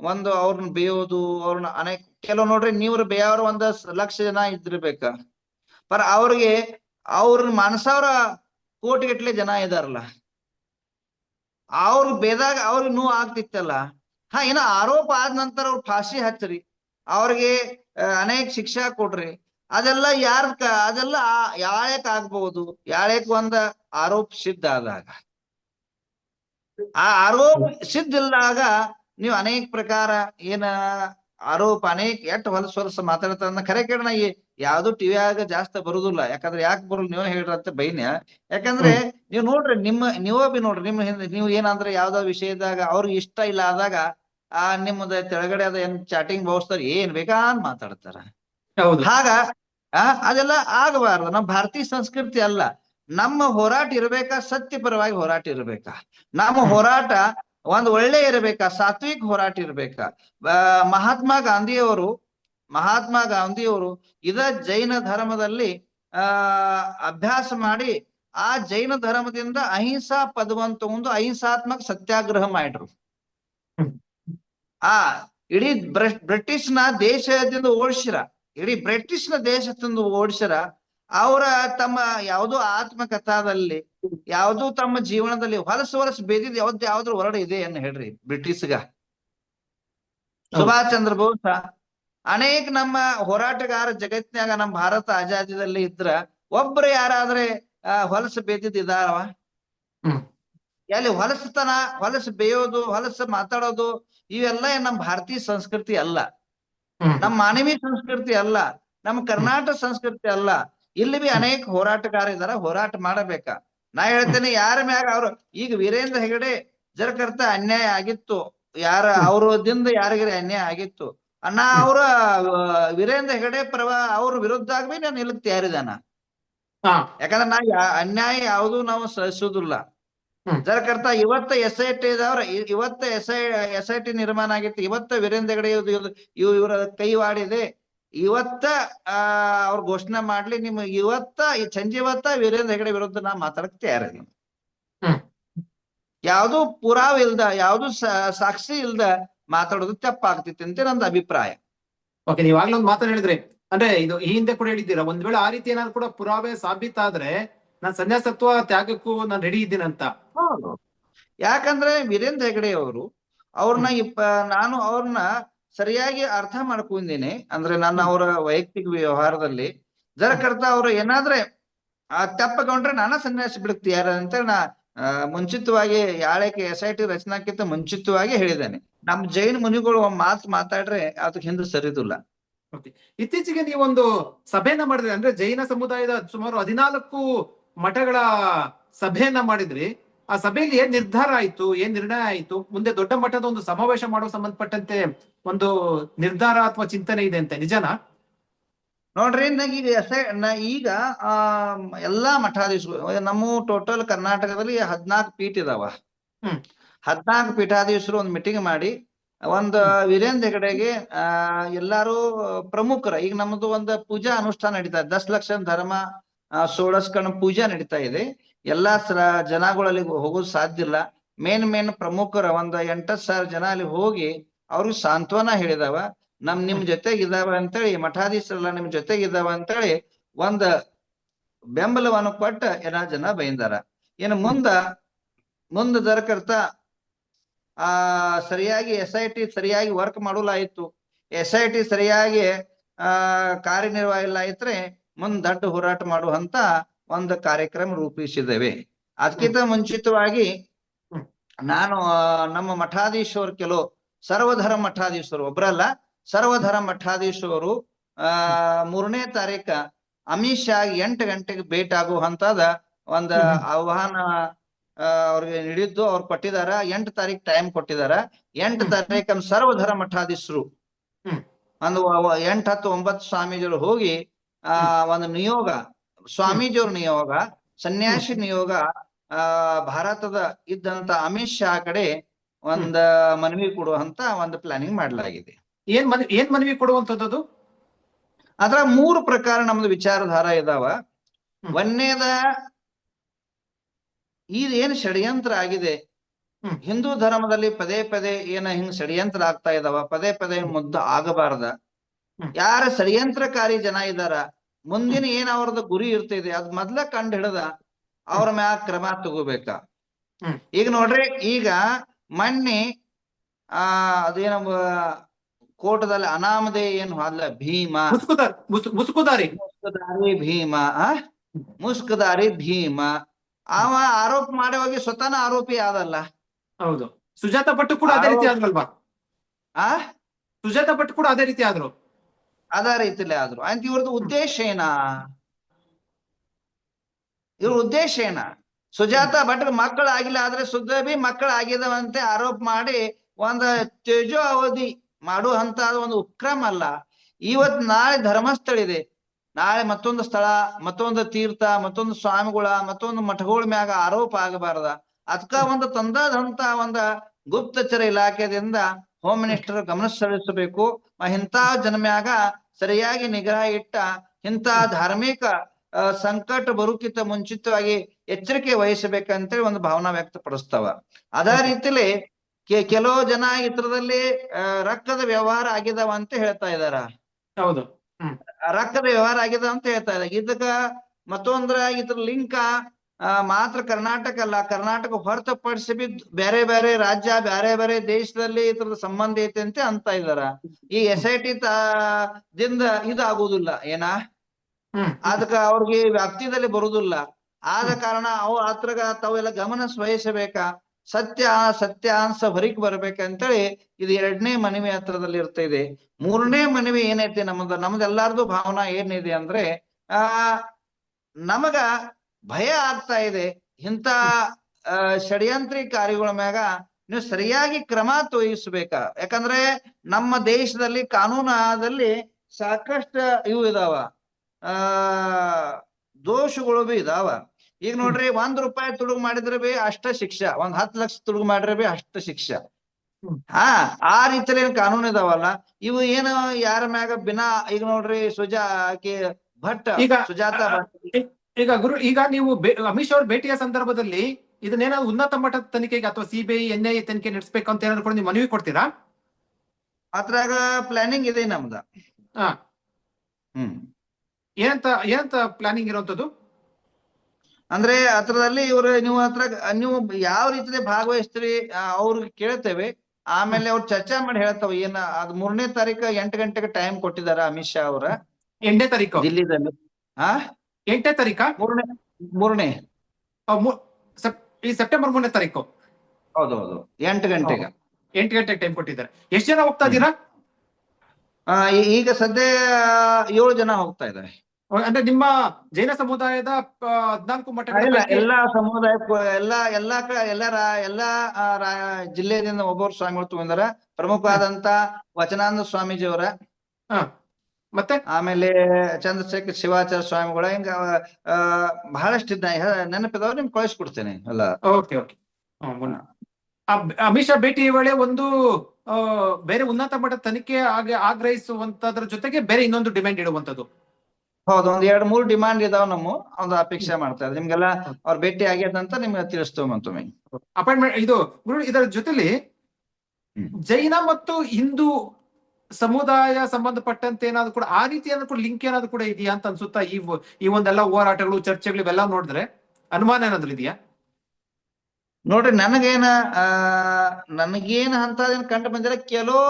ಒಂದು ಅವ್ರನ್ನ ಬೇಯೋದು ಅವ್ರನ್ನ ಅನೇಕ ಕೆಲವು ನೋಡ್ರಿ ನೀವ್ರ ಬೇಯವ್ರ ಒಂದ್ ಲಕ್ಷ ಜನ ಇದ್ದಿರ್ಬೇಕ. ಪರ ಅವ್ರಿಗೆ ಅವ್ರ ಮನಸಾವ್ರ ಕೋಟಿಗಟ್ಲೆ ಜನ ಇದಾರಲ್ಲ. ಅವ್ರ ಬೇದಾಗ ಅವ್ರಿಗೆ ನೋವು ಆಗ್ತಿತ್ತಲ್ಲ. ಹಾ ಏನ ಆರೋಪ ಆದ ನಂತರ ಅವ್ರ ಫಾಸಿ ಹಚ್ಚ್ರಿ. ಅವ್ರಿಗೆ ಅನೇಕ ಶಿಕ್ಷಾ ಕೊಡ್ರಿ. ಅದೆಲ್ಲ ಯಾರ ಅದೆಲ್ಲ ಯಾಳ್ಯಾಕ್ ಆಗ್ಬಹುದು. ಯಾಳೆಕ್ ಒಂದ ಆರೋಪ ಸಿದ್ಧ ಆದಾಗ. ಆ ಆರೋಪ ಸಿದ್ಧ ಇಲ್ದಾಗ ನೀವು ಅನೇಕ ಪ್ರಕಾರ ಏನ ಆರೋಪ ಅನೇಕ ಎಟ್ ಹೊಲಸ ಹೊಲಸ ಮಾತಾಡ್ತಾರ ಖರೆ ಕೇಳ ನಾ ಈ- ಯಾವ್ದು ಟಿವಿಯಾಗ ಜಾಸ್ತಿ ಬರುದಿಲ್ಲ. ಯಾಕಂದ್ರೆ ಯಾಕೆ ಬರಲ್ಲ ನೀವ್ ಹೇಳ್ರ ಅಂತ ಬೈನ್ಯ. ಯಾಕಂದ್ರೆ ನೀವು ನೋಡ್ರಿ ನಿಮ್ಮ ನೀವೇ ಬಿ ನೋಡ್ರಿ ನಿಮ್ಮ ಹಿಂದೆ ನೀವು ಏನಂದ್ರೆ ಯಾವ್ದೋ ವಿಷಯದಾಗ ಅವ್ರಿಗೆ ಇಷ್ಟ ಇಲ್ಲ ಆದಾಗ ಆ ನಿಮ್ಮದ ತೆಳಗಡೆ ಅದ ಏನ್ ಚಾಟಿಂಗ್ ಬಹುಸ್ತಾರ ಏನ್ ಬೇಕಾ ಅಂತ ಮಾತಾಡ್ತಾರ. ಹಾಗ ಅದೆಲ್ಲ ಆಗಬಾರ್ದು. ನಮ್ಮ ಭಾರತೀಯ ಸಂಸ್ಕೃತಿ ಅಲ್ಲ. ನಮ್ಮ ಹೋರಾಟ ಇರ್ಬೇಕಾ ಸತ್ಯ ಪರವಾಗಿ ಹೋರಾಟ ಇರ್ಬೇಕಾ. ನಮ್ಮ ಹೋರಾಟ ಒಂದ್ ಒಳ್ಳೆ ಇರ್ಬೇಕಾ? ಸಾತ್ವಿಕ ಹೋರಾಟ ಇರ್ಬೇಕಾ? ಮಹಾತ್ಮ ಗಾಂಧಿಯವರು ಮಹಾತ್ಮ ಗಾಂಧಿಯವರು ಇದ ಜೈನ ಧರ್ಮದಲ್ಲಿ, ಆ, ಅಭ್ಯಾಸ ಮಾಡಿ ಆ ಜೈನ ಧರ್ಮದಿಂದ ಅಹಿಂಸಾ ಪದವನ್ನು ತಗೊಂಡು ಅಹಿಂಸಾತ್ಮಕ ಸತ್ಯಾಗ್ರಹ ಮಾಡಿದ್ರು. ಆ, ಇಡೀ ಬ್ರಿಟಿಷ್ ಬ್ರಿಟಿಷ್ನ ದೇಶದಿಂದ ಓಡಿಸಿರ, ಇಡೀ ಬ್ರಿಟಿಷ್ನ ದೇಶದಿಂದ ಓಡಿಸಿರ ಅವರ ತಮ್ಮ ಯಾವುದೋ ಆತ್ಮಕಥಾದಲ್ಲಿ ಯಾವುದೋ ತಮ್ಮ ಜೀವನದಲ್ಲಿ ಹೊಲಸು ಹೊಲಸು ಬೇದಿದ್ ಯಾವ್ದು ಯಾವ್ದ್ರ ಹೊರಡ ಇದೆ ಅನ್ನ ಹೇಳ್ರಿ ಬ್ರಿಟಿಷ್ಗ? ಸುಭಾಷ್ ಚಂದ್ರ ಬೋಸ್ ಅನೇಕ ನಮ್ಮ ಹೋರಾಟಗಾರ ಜಗತ್ನ್ಯಾಗ ನಮ್ಮ ಭಾರತ ಆಜಾದಿದಲ್ಲಿ ಇದ್ರ ಒಬ್ರು ಯಾರಾದ್ರೆ ಆ ಹೊಲಸು ಬೇದಿದ್ ಇದಾರವ. ಎಲ್ಲಿ ಹೊಲಸುತನ ಹೊಲಸು ಬೇಯೋದು ಹೊಲಸು ಮಾತಾಡೋದು ಇವೆಲ್ಲ ನಮ್ಮ ಭಾರತೀಯ ಸಂಸ್ಕೃತಿ ಅಲ್ಲ. ನಮ್ಮ ಮಾನವೀಯ ಸಂಸ್ಕೃತಿ ಅಲ್ಲ ನಮ್ಮ ಕರ್ನಾಟಕ ಸಂಸ್ಕೃತಿ ಅಲ್ಲ. ಇಲ್ಲಿ ಬಿ ಅನೇಕ ಹೋರಾಟಗಾರ ಇದಾರ ಹೋರಾಟ ಮಾಡಬೇಕ. ನಾ ಹೇಳ್ತೇನೆ ಯಾರ ಮ್ಯಾಗ ಅವ್ರು ಈಗ ವೀರೇಂದ್ರ ಹೆಗಡೆ ಜರಕರ್ತ ಅನ್ಯಾಯ ಆಗಿತ್ತು. ಯಾರ ಅವ್ರದಿಂದ ಯಾರಿಗಾರ ಅನ್ಯಾಯ ಆಗಿತ್ತು. ನಾ ಅವ್ರ ವೀರೇಂದ್ರ ಹೆಗಡೆ ಪರವ ಅವ್ರ ವಿರುದ್ಧ ಆಗ್ಬಿ ನಾನು ನಿಲ್ಲಕ್ ತಯಾರಿದಾನ. ಯಾಕಂದ್ರೆ ನಾ ಅನ್ಯಾಯ ಯಾವುದು ನಾವು ಸಹಿಸುದಿಲ್ಲ. ಜರಕರ್ತ ಇವತ್ತ ಎಸ್ ಐ ಟಿ ಇದಾವ್ರ ಇವತ್ತ S I S I T ನಿರ್ಮಾಣ ಆಗಿತ್ತು. ಇವತ್ತ ವೀರೇಂದ್ರ ಹೆಗಡೆ ಇವರ ಕೈವಾಡಿದೆ. ಇವತ್ತ ಆ ಅವ್ರ ಘೋಷಣೆ ಮಾಡ್ಲಿ ನಿಮ್ ಇವತ್ತ ಈ ಇವತ್ತ ವೀರೇಂದ್ರ ಹೆಗಡೆ ವಿರುದ್ಧ ನಾ ಮಾತಾಡಕ್ ತಯಾರಿಲ್ಲ ಹ್ಮ್. ಯಾವ್ದು ಪುರಾವೆ ಇಲ್ದ ಯಾವ್ದು ಸಾಕ್ಷಿ ಇಲ್ದ ಮಾತಾಡೋದು ತಪ್ಪಾಗ್ತಿತ್ತು ಅಂತ ನಂದು ಅಭಿಪ್ರಾಯ. ಓಕೆ ನೀವು ಒಂದು ಮಾತನ್ನ ಹೇಳಿದ್ರಿ. ಅಂದ್ರೆ ಇದು ಈ ಹಿಂದೆ ಕೂಡ ಹೇಳಿದ್ದೀರಾ ಒಂದ್ ವೇಳೆ ಆ ರೀತಿ ಏನಾದ್ರು ಕೂಡ ಪುರಾವೆ ಸಾಬೀತಾದ್ರೆ ನಾನ್ ಸನ್ಯಾಸತ್ವ ತ್ಯಾಗಕ್ಕೂ ನಾನು ರೆಡಿ ಇದ್ದೀನಂತ ಅಂತ. ಯಾಕಂದ್ರೆ ವೀರೇಂದ್ರ ಹೆಗಡೆ ಅವರು ಅವ್ರನ್ನ ಇಪ್ಪ ನಾನು ಅವ್ರನ್ನ ಸರಿಯಾಗಿ ಅರ್ಥ ಮಾಡ್ಕೊಂಡಿನಿ. ಅಂದ್ರೆ ನನ್ನ ಅವರ ವೈಯಕ್ತಿಕ ವ್ಯವಹಾರದಲ್ಲಿ ಜರಕರ್ತ ಅವರು ಏನಾದ್ರೆ, ಆ ತಪ್ಪಕೊಂಡ್ರೆ ನಾನ ಸನ್ಯಾಸ ಬಿಡುತ್ತೀಯಾರ ಅಂತ ನಾ ಮುಂಚಿತವಾಗಿ ಯಾಳಕ್ಕೆ ಎಸ್ ಐ ಟಿ ರಚನಾಕ್ಕಿಂತ ಮುಂಚಿತವಾಗಿ ಹೇಳಿದ್ದೇನೆ. ನಮ್ ಜೈನ ಮುನಿಗಳು ಮಾತು ಮಾತಾಡ್ರೆ ಅದಕ್ಕೆ ಹಿಂದೆ ಸರಿದಿಲ್ಲ. ಇತ್ತೀಚೆಗೆ ನೀವೊಂದು ಸಭೆಯನ್ನ ಮಾಡಿದ್ರಿ. ಅಂದ್ರೆ ಜೈನ ಸಮುದಾಯದ ಸುಮಾರು ಹದಿನಾಲ್ಕು ಮಠಗಳ ಸಭೆಯನ್ನ ಮಾಡಿದ್ರಿ. ಆ ಸಭೆಯಲ್ಲಿ ಏನ್ ನಿರ್ಧಾರ ಆಯ್ತು ಏನ್ ನಿರ್ಣಯ ಆಯ್ತು? ಮುಂದೆ ದೊಡ್ಡ ಮಟ್ಟದ ಒಂದು ಸಮಾವೇಶ ಮಾಡೋ ಸಂಬಂಧಪಟ್ಟಂತೆ ಒಂದು ನಿರ್ಧಾರ ಅಥವಾ ಚಿಂತನೆ ಇದೆ ಅಂತ. ನಿಜನಾ? ನೋಡ್ರಿ ನಂಗೆ ಈಗ ಎಸ್ ಈಗ ಆ ಎಲ್ಲಾ ಮಠಾಧೀಶರು ನಮ್ಮ ಟೋಟಲ್ ಕರ್ನಾಟಕದಲ್ಲಿ ಹದ್ನಾಲ್ಕು ಪೀಠ ಇದಾವ. ಹ್ಮ್. ಹದ್ನಾಲ್ಕು ಪೀಠಾಧೀಶರು ಒಂದ್ ಮೀಟಿಂಗ್ ಮಾಡಿ ಒಂದು ವೀರೇಂದ್ರ ಹೆಗಡೆಗೆ ಆ ಎಲ್ಲಾರು ಪ್ರಮುಖರ. ಈಗ ನಮ್ದು ಒಂದು ಪೂಜಾ ಅನುಷ್ಠಾನ ನಡೀತಾ ಇದೆ. ದಸ್ ಲಕ್ಷ ಧರ್ಮ ಷೋಡಶಕರಣ ಪೂಜಾ ನಡೀತಾ ಇದೆ. ಎಲ್ಲಾ ಜನಗಳಲ್ಲಿ ಹೋಗೋದು ಸಾಧ್ಯ ಇಲ್ಲ. ಮೇನ್ ಮೇನ್ ಪ್ರಮುಖರ ಒಂದ್ ಎಂಟ ಸಾವಿರ ಜನ ಅಲ್ಲಿ ಹೋಗಿ ಅವ್ರಿಗೆ ಸಾಂತ್ವನ ಹೇಳಿದಾವ. ನಮ್ ನಿಮ್ ಜೊತೆಗೆ ಇದಾವ ಅಂತೇಳಿ, ಮಠಾಧೀಶರೆಲ್ಲ ನಿಮ್ ಜೊತೆಗೆ ಇದಾವ ಅಂತೇಳಿ ಒಂದ್ ಬೆಂಬಲವನ್ನು ಕೊಟ್ಟ ಎಲ್ಲ ಜನ ಬೈಂದಾರ. ಇನ್ನು ಮುಂದ ಮುಂದ ದರಕರ್ತ, ಆ, ಸರಿಯಾಗಿ ಎಸ್ ಐ ಟಿ ಸರಿಯಾಗಿ ವರ್ಕ್ ಮಾಡಲಾಯಿತು ಎಸ್ ಐ ಟಿ ಸರಿಯಾಗಿ, ಆ ಕಾರ್ಯನಿರ್ವಹಿಸಲಾಯಿತ್ರೆ ಮುಂದ್ ದೊಡ್ಡ ಹೋರಾಟ ಮಾಡುವಂತ ಒಂದು ಕಾರ್ಯಕ್ರಮ ರೂಪಿಸಿದ್ದೇವೆ. ಅದಕ್ಕಿಂತ ಮುಂಚಿತವಾಗಿ ನಾನು ನಮ್ಮ ಮಠಾಧೀಶರು ಕೆಲವು ಸರ್ವಧರ್ಮ ಮಠಾಧೀಶರು ಒಬ್ರಲ್ಲ ಸರ್ವಧರ್ಮ ಮಠಾಧೀಶರು ಆ ಮೂರನೇ ತಾರೀಕ ಅಮಿತ್ ಶಾ ಎಂಟು ಗಂಟೆಗೆ ಭೇಟಿ ಆಗುವಂತದ ಒಂದ ಆಹ್ವಾನ ಅವ್ರಿಗೆ ನೀಡಿದ್ದು ಅವ್ರು ಕೊಟ್ಟಿದಾರ ಎಂಟು ತಾರೀಕು ಟೈಮ್ ಕೊಟ್ಟಿದಾರ ಎಂಟು. ತಾರೀಕು ಸರ್ವಧರ್ಮ ಮಠಾಧೀಶರು. ಒಂದು ಎಂಟ್ ಹತ್ತು ಒಂಬತ್ತು ಸ್ವಾಮೀಜಿಗಳು ಹೋಗಿ ಆ ಒಂದು ನಿಯೋಗ ಸ್ವಾಮೀಜಿಯವ್ರ ನಿಯೋಗ ಸನ್ಯಾಸಿ ನಿಯೋಗ ಆ ಭಾರತದ ಇದ್ದಂತ ಅಮಿತ್ ಶಾ ಕಡೆ ಒಂದ ಮನವಿ ಕೊಡುವಂತ ಒಂದು ಪ್ಲಾನಿಂಗ್ ಮಾಡಲಾಗಿದೆ. ಏನ್ ಮನ್ ಏನ್ ಮನವಿ ಕೊಡುವಂತದ್ದು ಅದ್ರ ಮೂರು ಪ್ರಕಾರ ನಮ್ದು ವಿಚಾರಧಾರ ಇದಾವ. ಒಂದೇದ ಒಂದನೇದ ಇದೇನ್ ಷಡ್ಯಂತ್ರ ಆಗಿದೆ? ಹಿಂದೂ ಧರ್ಮದಲ್ಲಿ ಪದೇ ಪದೇ ಏನ ಹಿಂಗ್ ಷಡ್ಯಂತ್ರ ಆಗ್ತಾ ಇದಾವ? ಪದೇ ಪದೇ ಮುದ್ದ ಆಗಬಾರ್ದ. ಯಾರ ಷಡ್ಯಂತ್ರಕಾರಿ ಜನ ಇದಾರ? ಮುಂದಿನ ಏನ್ ಅವ್ರದ್ದು ಗುರಿ ಇರ್ತೈತಿ ಅದ್ ಮೊದ್ಲ ಕಂಡು ಹಿಡದ ಅವ್ರ ಮ್ಯಾಲ ಕ್ರಮ ತಗೋಬೇಕ. ಈಗ ನೋಡ್ರಿ ಈಗ ಮಣ್ಣಿ ಆ ಅದೇನ ಕೋಟದಲ್ಲಿ ಅನಾಮದೇ ಏನ್ ಹೋದ್ಲ? ಭೀಮ. ಮುಸ್ಕುದಾರಿ ಮುಸ್ಕುದಾರಿ. ಭೀಮ ಆ? ಮುಸ್ಕುದಾರಿ ಭೀಮ. ಅವ ಆರೋಪ ಮಾಡಿ ಹೋಗಿ ಸ್ವತಃ ಆರೋಪಿ ಆದಲ್ಲ. ಹೌದು. ಸುಜಾತ ಭಟ್ ಕೂಡ ಅದೇ ರೀತಿ ಆದ್ರಲ್ವಾ ಆ? ಸುಜಾತ ಭಟ್ ಕೂಡ ಅದೇ ರೀತಿ ಆದ್ರು. ಅದ ರೀತಿಲಿ ಆದ್ರು. ಅಂತ ಇವ್ರದ್ದು ಉದ್ದೇಶ ಏನ? ಇವ್ರ ಉದ್ದೇಶ ಏನ? ಸುಜಾತ ಭಟ್ರ ಮಕ್ಕಳ ಆಗಿಲ್ಲ ಆದ್ರೆ ಸುದ್ದಿ ಮಕ್ಕಳು ಆಗಿದವಂತೆ ಆರೋಪ ಮಾಡಿ ಒಂದ ತೇಜೋ ಅವಧಿ ಮಾಡುವಂತ ಒಂದು ಉಕ್ರಮ ಅಲ್ಲ. ಇವತ್ ನಾಳೆ ಧರ್ಮಸ್ಥಳ ಇದೆ. ನಾಳೆ ಮತ್ತೊಂದು ಸ್ಥಳ, ಮತ್ತೊಂದು ತೀರ್ಥ, ಮತ್ತೊಂದು ಸ್ವಾಮಿಗಳ, ಮತ್ತೊಂದು ಮಠಗಳ ಮ್ಯಾಗ ಆರೋಪ ಆಗಬಾರ್ದ. ಅದಕ್ಕ ಒಂದು ತಂದದಂತ ಒಂದ ಗುಪ್ತಚರ ಇಲಾಖೆದಿಂದ ಹೋಮ್ ಮಿನಿಸ್ಟರ್ ಗಮನ ಸಲ್ಲಿಸಬೇಕು. ಇಂಥ ಜನ್ಮ್ಯಾಗ ಸರಿಯಾಗಿ ನಿಗ್ರಹ ಇಟ್ಟ ಇಂಥ ಧಾರ್ಮಿಕ ಸಂಕಟ ಬರುಕಿಂತ ಮುಂಚಿತವಾಗಿ ಎಚ್ಚರಿಕೆ ವಹಿಸಬೇಕಂತೇಳಿ ಒಂದು ಭಾವನಾ ವ್ಯಕ್ತಪಡಿಸ್ತಾವ. ಅದೇ ರೀತಿಲಿ ಕೆಲವು ಜನ ಇತರದಲ್ಲಿ ರಕ್ತದ ವ್ಯವಹಾರ ಆಗಿದಾವ ಅಂತ ಹೇಳ್ತಾ ಇದಾರ. ಹೌದು. ರಕ್ತದ ವ್ಯವಹಾರ ಆಗಿದಾವ ಅಂತ ಹೇಳ್ತಾ ಇದ್ದಾರೆ ಇದಕ್ಕ ಮತ್ತೊಂದ್ರ ಇದ್ರ ಲಿಂಕ ಮಾತ್ರ ಕರ್ನಾಟಕ ಅಲ್ಲ ಕರ್ನಾಟಕ ಹೊರತುಪಡಿಸಿ ಬಿ ಬೇರೆ ಬೇರೆ ರಾಜ್ಯ ಬೇರೆ ಬೇರೆ ದೇಶದಲ್ಲಿ ಇದ್ರದ ಸಂಬಂಧ ಐತೆ ಅಂತ ಅಂತ ಇದಾರ. ಈ ಎಸ್ ಐ ಟಿ ದಿಂದ ಇದಾಗುದಿಲ್ಲ ಏನಾ? ಏನ ಅದಕ್ಕ ಅವ್ರಿಗೆ ವ್ಯಾಪ್ತಿದಲ್ಲಿ ಬರುದಿಲ್ಲ. ಆದ ಕಾರಣ ಅವು ಆತ್ರಗ ತಾವೆಲ್ಲ ಗಮನ ಸ್ವಹಿಸಬೇಕಾ. ಸತ್ಯ ಸತ್ಯ ಅನ್ಸ ಹೊರಗ್ ಬರ್ಬೇಕಂತೇಳಿ ಇದು ಎರಡನೇ ಮನವಿ ಹತ್ರದಲ್ಲಿ ಇರ್ತಾ ಇದೆ. ಮೂರನೇ ಮನವಿ ಏನೈತಿ ನಮ್ದು ನಮ್ದೆಲ್ಲಾರ್ದು ಭಾವನಾ ಏನಿದೆ ಅಂದ್ರೆ ಆ ನಮಗ ಭಯ ಆಗ್ತಾ ಇದೆ. ಇಂಥ ಷಡ್ಯಂತ್ರಿ ಕಾರ್ಯಗಳ ಮ್ಯಾಗ ನೀವು ಸರಿಯಾಗಿ ಕ್ರಮ ತೋಯಿಸ್ಬೇಕ. ಯಾಕಂದ್ರೆ ನಮ್ಮ ದೇಶದಲ್ಲಿ ಕಾನೂನಾದಲ್ಲಿ ಸಾಕಷ್ಟು ಇವು ಇದಾವ. ಆ ದೋಷಗಳು ಬಿ ಇದಾವ. ಈಗ ನೋಡ್ರಿ ಒಂದ್ ರೂಪಾಯಿ ತುಡುಗು ಮಾಡಿದ್ರೆ ಬಿ ಅಷ್ಟ ಶಿಕ್ಷೆ. ಒಂದ್ ಹತ್ತು ಲಕ್ಷ ತುಡುಗು ಮಾಡಿದ್ರೆ ಬಿ ಅಷ್ಟ ಶಿಕ್ಷೆ. ಹಾ ಆ ರೀತಿಯಲ್ಲಿ ಏನ್ ಕಾನೂನು ಇದಾವಲ್ಲ. ಇವು ಏನು ಯಾರ ಮ್ಯಾಗ ಬಿನಾ ಈಗ ನೋಡ್ರಿ ಸುಜಾ ಆಕಿ ಭಟ್ ಸುಜಾತ ಭಟ್. ಈಗ ಗುರು ಈಗ ನೀವು ಅಮಿತ್ ಶಾ ಅವ್ರ ಭೇಟಿಯ ಸಂದರ್ಭದಲ್ಲಿ ಇದನ್ನೇನಾದ್ರು ಉನ್ನತ ಮಟ್ಟದ ತನಿಖೆಗೆ ಅಥವಾ ಸಿಬಿಐ ಎನ್ ಐ ತನಿಖೆ ನಡೆಸಬೇಕು ಅಂತ ಏನಾದ್ರು ಕೂಡ ನೀವು ಮನವಿ ಕೊಡ್ತೀರಾ? ಅದ್ರಾಗ ಪ್ಲಾನಿಂಗ್ ಇದೆ ನಮ್ದ. ಹಾ. ಹ್ಮ್. ಏನಂತ ಏನಂತ ಪ್ಲಾನಿಂಗ್ ಇರುವಂತದ್ದು ಅಂದ್ರೆ ಅದ್ರದಲ್ಲಿ ಇವ್ರು ನೀವು ಹತ್ರ ನೀವು ಯಾವ ರೀತಿಯಲ್ಲಿ ಭಾಗವಹಿಸ್ತೀರಿ ಅವ್ರಿಗೆ ಕೇಳ್ತೇವೆ. ಆಮೇಲೆ ಅವ್ರು ಚರ್ಚೆ ಮಾಡಿ ಹೇಳ್ತಾವ ಏನ ಅದ್ ಮೂರನೇ ತಾರೀಕು ಎಂಟು ಗಂಟೆಗೆ ಟೈಮ್ ಕೊಟ್ಟಿದಾರ ಅಮಿತ್ ಶಾ ಅವ್ರ. ಎಂಟನೇ ತಾರೀಕು? ದಿಲ್ಲಿದಲ್ಲಿ. ಹಾ ಎಂಟನೇ ತಾರೀಕಾ? ಮೂರನೇ ಮೂರನೇ. ಈ ಸೆಪ್ಟೆಂಬರ್ ಮೂರನೇ ತಾರೀಕು. ಹೌದೌದು ಎಂಟು ಗಂಟೆಗೆ. ಎಂಟು ಗಂಟೆಗೆ ಟೈಮ್ ಕೊಟ್ಟಿದ್ದಾರೆ. ಎಷ್ಟು ಜನ ಹೋಗ್ತಾ ಇದ್ದೀರಾ? ಆ ಈ- ಈಗ ಸದ್ಯ ಏಳು ಜನ ಹೋಗ್ತಾ ಇದ್ದಾರೆ. ಅಂದ್ರೆ ನಿಮ್ಮ ಜೈನ ಸಮುದಾಯದ ಆ, ಹದ್ನಾಲ್ಕು ಮಠಗಳ ಇಲ್ಲ ಪೈಕಿ- ಎಲ್ಲಾ ಸಮುದಾಯಕ್ಕೂ ಎಲ್ಲಾ ಎಲ್ಲಾ ಕ- ಎಲ್ಲಾ ರಾ- ಎಲ್ಲಾ ಆ, ರಾ- ಜಿಲ್ಲೆಯಿಂದ ಒಬ್ಬರು ಸ್ವಾಮಿಗಳು ತಗೊಂಡಾರ. ಪ್ರಮುಖವಾದಂತ ವಚನಾನಂದ ಸ್ವಾಮೀಜಿಯವರ ಹಾ. ಮತ್ತೆ? ಆಮೇಲೆ ಚಂದ್ರಶೇಖರ್ ಶಿವಾಚಾರ್ಯ ಸ್ವಾಮಿಗಳ ಹಿಂಗ ಆ, ಬಹಳಷ್ಟು ನೆನಪಿದವ್ರು ನಿಮ್ಗೆ ಕಳಿಸ್ಕೊಡ್ತೇನೆ ಅಲ್ಲ? Okay okay. ಶಾ ಭೇಟಿ ವೇಳೆ ಒಂದು ಬೇರೆ ಉನ್ನತ ಮಟ್ಟದ ತನಿಖೆ ಆಗಿ ಆಗ್ರಹಿಸುವಂತದ್ರ ಜೊತೆಗೆ ಬೇರೆ ಇನ್ನೊಂದು ಡಿಮ್ಯಾಂಡ್ ಇಡುವಂತದ್ದು. ಹೌದು ಒಂದ್ ಎರಡ್ ಮೂರ್ ಡಿಮಾಂಡ್ ಇದಾವ ನಮ್ಮ ಒಂದು ಅಪೇಕ್ಷೆ ಮಾಡ್ತಾ ಇದ್ದಾರೆ. ನಿಮ್ಗೆಲ್ಲ ಅವ್ರ ಭೇಟಿ ಆಗ್ಯದಂತ ನಿಮ್ಗೆ ತಿಳಿಸ್ತೇವೆ ಮತ್ತೊಮ್ಮೆ. ಅಪಾಯಿಂಟ್ಮೆಂಟ್ ಇದು ಗುರು ಇದರ ಜೊತೆಲಿ ಜೈನ ಮತ್ತು ಹಿಂದೂ ಸಮುದಾಯ ಸಂಬಂಧಪಟ್ಟಂತೆ ಏನಾದ್ರು ಕೂಡ ಆ ರೀತಿ ಏನಾದ್ರು ಕೂಡ ಲಿಂಕ್ ಏನಾದ್ರು ಕೂಡ ಇದೆಯಾ ಅಂತ ಅನ್ಸುತ್ತಾ? ಈ ಈ ಒಂದೆಲ್ಲ ಹೋರಾಟಗಳು ಚರ್ಚೆಗಳು ಇವೆಲ್ಲ ನೋಡಿದ್ರೆ ಅನುಮಾನ ಏನಾದ್ರು ಇದೆಯಾ? ನೋಡ್ರಿ ನನಗೇನ ಆ ನನಗೇನ ಅಂತದೇನ್ ಕಂಡು ಬಂದಿಲ್ಲ. ಕೆಲವು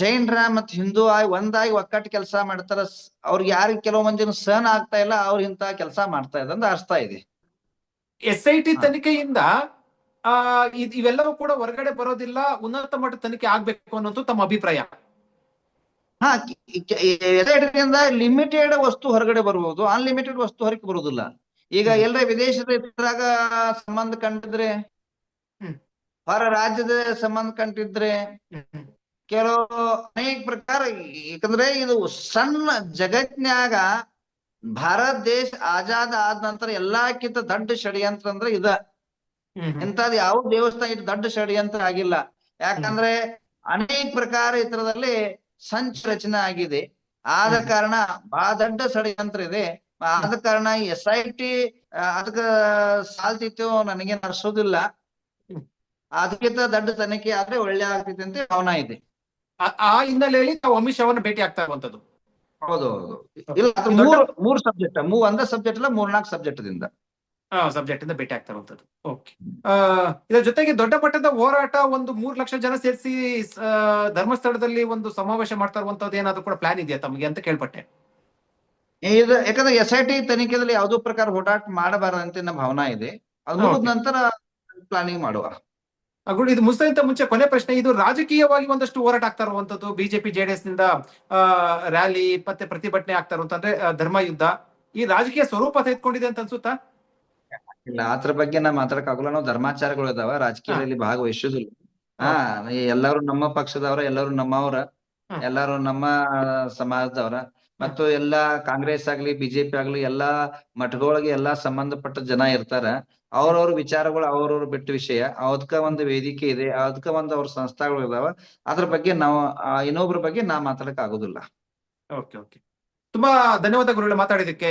ಜೈನ್ರ ಮತ್ ಹಿಂದೂ ಆಗಿ ಒಂದಾಗಿ ಒಕ್ಕಟ್ಟು ಕೆಲಸ ಮಾಡ್ತಾರ. ಅವ್ರಿಗೆ ಯಾರಿಗ್ ಕೆಲವು ಮಂದಿನ ಸಹನ ಆಗ್ತಾ ಇಲ್ಲ. ಅವ್ರ ಇಂತ ಕೆಲಸ ಮಾಡ್ತಾ ಇದೆ ಅಂತ ಅರ್ಥ ಇದೆ. ಎಸ್ ಐ ಟಿ ತನಿಖೆಯಿಂದ ಆ ಇವೆಲ್ಲವೂ ಕೂಡ ಹೊರಗಡೆ ಬರೋದಿಲ್ಲ ಉನ್ನತ ಮಟ್ಟ ತನಿಖೆ ಆಗ್ಬೇಕು ಅನ್ನೋದು ತಮ್ಮ ಅಭಿಪ್ರಾಯ. ಹಾ ಲಿಮಿಟೆಡ್ ವಸ್ತು ಹೊರಗಡೆ ಬರಬಹುದು ಅನ್ಲಿಮಿಟೆಡ್ ವಸ್ತು ಹೊರಗೆ ಬರುವುದಿಲ್ಲ ಈಗ ಎಲ್ಲ ಎಲ್ಲರ ವಿದೇಶದ ಇದ್ರಾಗ ಸಂಬಂಧ ಕಂಡಿದ್ರೆ. ಹೊರ ರಾಜ್ಯದ ಸಂಬಂಧ ಕಂಡಿದ್ರೆ ಕೆಲವು ಅನೇಕ ಪ್ರಕಾರ ಯಾಕಂದ್ರೆ ಇದು ಸಣ್ಣ ಜಗತ್ನ್ಯಾಗ ಭಾರತ ದೇಶ ಆಜಾದ್ ಆದ ನಂತರ ಎಲ್ಲಾಕ್ಕಿಂತ ದೊಡ್ಡ ಷಡ್ಯಂತ್ರ ಅಂದ್ರೆ ಇದ. ಇಂಥದ್ ಯಾವ ದೇವಸ್ಥಾನ ಇಟ್ಟು ದೊಡ್ಡ ಷಡ್ಯಂತ್ರ ಆಗಿಲ್ಲ. ಯಾಕಂದ್ರೆ ಅನೇಕ ಪ್ರಕಾರ ಇತರದಲ್ಲಿ ಸಂಚ ರಚನೆ ಆಗಿದೆ. ಆದ ಕಾರಣ ಬಹಳ ದೊಡ್ಡ ಷಡ್ಯಂತ್ರ ಇದೆ. ಆದ ಕಾರಣ ಎಸ್ ಐ ಟಿ ಅದಕ್ಕ ಸಾಲ್ತಿತ್ತು ನನಗೆ ನರ್ಸೋದಿಲ್ಲ ಅದಕ್ಕಿಂತ ದೊಡ್ಡ ತನಿಖೆ ಆದ್ರೆ ಒಳ್ಳೆ ಆಗ್ತೈತೆ ಅಂತ ಭಾವನ ಇದೆ. ಆ- ಹಿನ್ನೆಲೆಯಲ್ಲಿ ನಾವು ಅಮಿತ್ ಶಾ ಭೇಟಿ ಆಗ್ತಾ ಇರುವಂತದ್ದು. ಹೌದು ಹೌದು. ಇಲ್ಲ ಮೂರ್ ಮೂರ್ ಸಬ್ಜೆಕ್ಟ್ ಮೂರ್ ಒಂದ ಸಬ್ಜೆಕ್ಟ್ ಇಲ್ಲ ಮೂರ್ನಾಲ್ಕು ಸಬ್ಜೆಕ್ಟ್ ದಿಂದ. ಸಬ್ಜೆಕ್ಟ್ ಇಂದ ಭೇಟಿ ಆಗ್ತಾ ಇರುವಂತದ್ದು. ಓಕೆ ಇದರ ಜೊತೆಗೆ ದೊಡ್ಡ ಮಟ್ಟದ ಹೋರಾಟ ಒಂದು ಮೂರ್ ಲಕ್ಷ ಜನ ಸೇರಿಸಿ ಧರ್ಮಸ್ಥಳದಲ್ಲಿ ಒಂದು ಸಮಾವೇಶ ಮಾಡ್ತಾ ಇರುವಂತದ್ದು ಏನಾದ್ರು ಕೂಡ ಪ್ಲಾನ್ ಇದೆಯಾ ತಮಗೆ ಅಂತ ಕೇಳ್ಪಟ್ಟೆ. ಇದು ಯಾಕಂದ್ರೆ ಎಸ್ ಐ ಟಿ ತನಿಖೆದಲ್ಲಿ ಯಾವುದೋ ಪ್ರಕಾರ ಹೋರಾಟ ಮಾಡಬಾರದಂತ ನಮ್ಮ ಭಾವನಾ ಇದೆ. ಅದು ಮುಗಿದ ನಂತರ ಪ್ಲಾನಿಂಗ್ ಮಾಡುವ. ಗುಡ್ ಇದು ಮುಸ್ತಿಂತ ಮುಂಚೆ ಕೊನೆ ಪ್ರಶ್ನೆ ಇದು ರಾಜಕೀಯವಾಗಿ ಒಂದಷ್ಟು ಹೋರಾಟ ಆಗ್ತಾ ಇರುವಂತದ್ದು ಬಿಜೆಪಿ ಜೆಡಿಎಸ್ನಿಂದ ರ್ಯಾಲಿ ಮತ್ತೆ ಪ್ರತಿಭಟನೆ ಆಗ್ತಾ ಇರುವಂತಂದ್ರೆ ಧರ್ಮ ಯುದ್ಧ. ಈ ರಾಜಕೀಯ ಸ್ವರೂಪ ತೆಗೆದುಕೊಂಡಿದೆ ಅಂತ ಅನ್ಸುತ್ತಾ? ಇಲ್ಲ ಅದ್ರ ಬಗ್ಗೆ ನಾ ಮಾತಾಡಕ್ ಆಗೋಲ್ಲ ನಾವು ಧರ್ಮಾಚಾರಗಳು ಅದಾವ ರಾಜಕೀಯದಲ್ಲಿ ಭಾಗವಹಿಸುದಿಲ್ಲ ಹಾ. ಎಲ್ಲರೂ ನಮ್ಮ ಪಕ್ಷದವ್ರ ಎಲ್ಲರೂ ನಮ್ಮವ್ರ ಎಲ್ಲಾರು ಎಲ್ಲರೂ ನಮ್ಮ ಸಮಾಜದವ್ರ. ಮತ್ತು ಎಲ್ಲಾ ಕಾಂಗ್ರೆಸ್ ಆಗ್ಲಿ ಬಿಜೆಪಿ ಆಗ್ಲಿ ಎಲ್ಲಾ ಮಠಗಳಿಗೆ ಎಲ್ಲಾ ಸಂಬಂಧಪಟ್ಟ ಜನ ಇರ್ತಾರ. ಅವ್ರವ್ರ ವಿಚಾರಗಳು ಅವ್ರವ್ರ ಬಿಟ್ಟ ವಿಷಯ. ಅದಕ್ಕ ಒಂದು ವೇದಿಕೆ ಇದೆ ಅದಕ್ಕ ಒಂದು ಅವ್ರ ಸಂಸ್ಥಾಗಳು ಇದಾವ. ಅದ್ರ ಬಗ್ಗೆ ನಾವು ಆ, ಇನ್ನೊಬ್ರ ಬಗ್ಗೆ ನಾ ಮಾತಾಡಕ್ ಆಗೋದಿಲ್ಲ ಓಕೆ ಓಕೆ. ತುಂಬಾ ಧನ್ಯವಾದ ಗುರುಗಳು ಮಾತಾಡಿದಕ್ಕೆ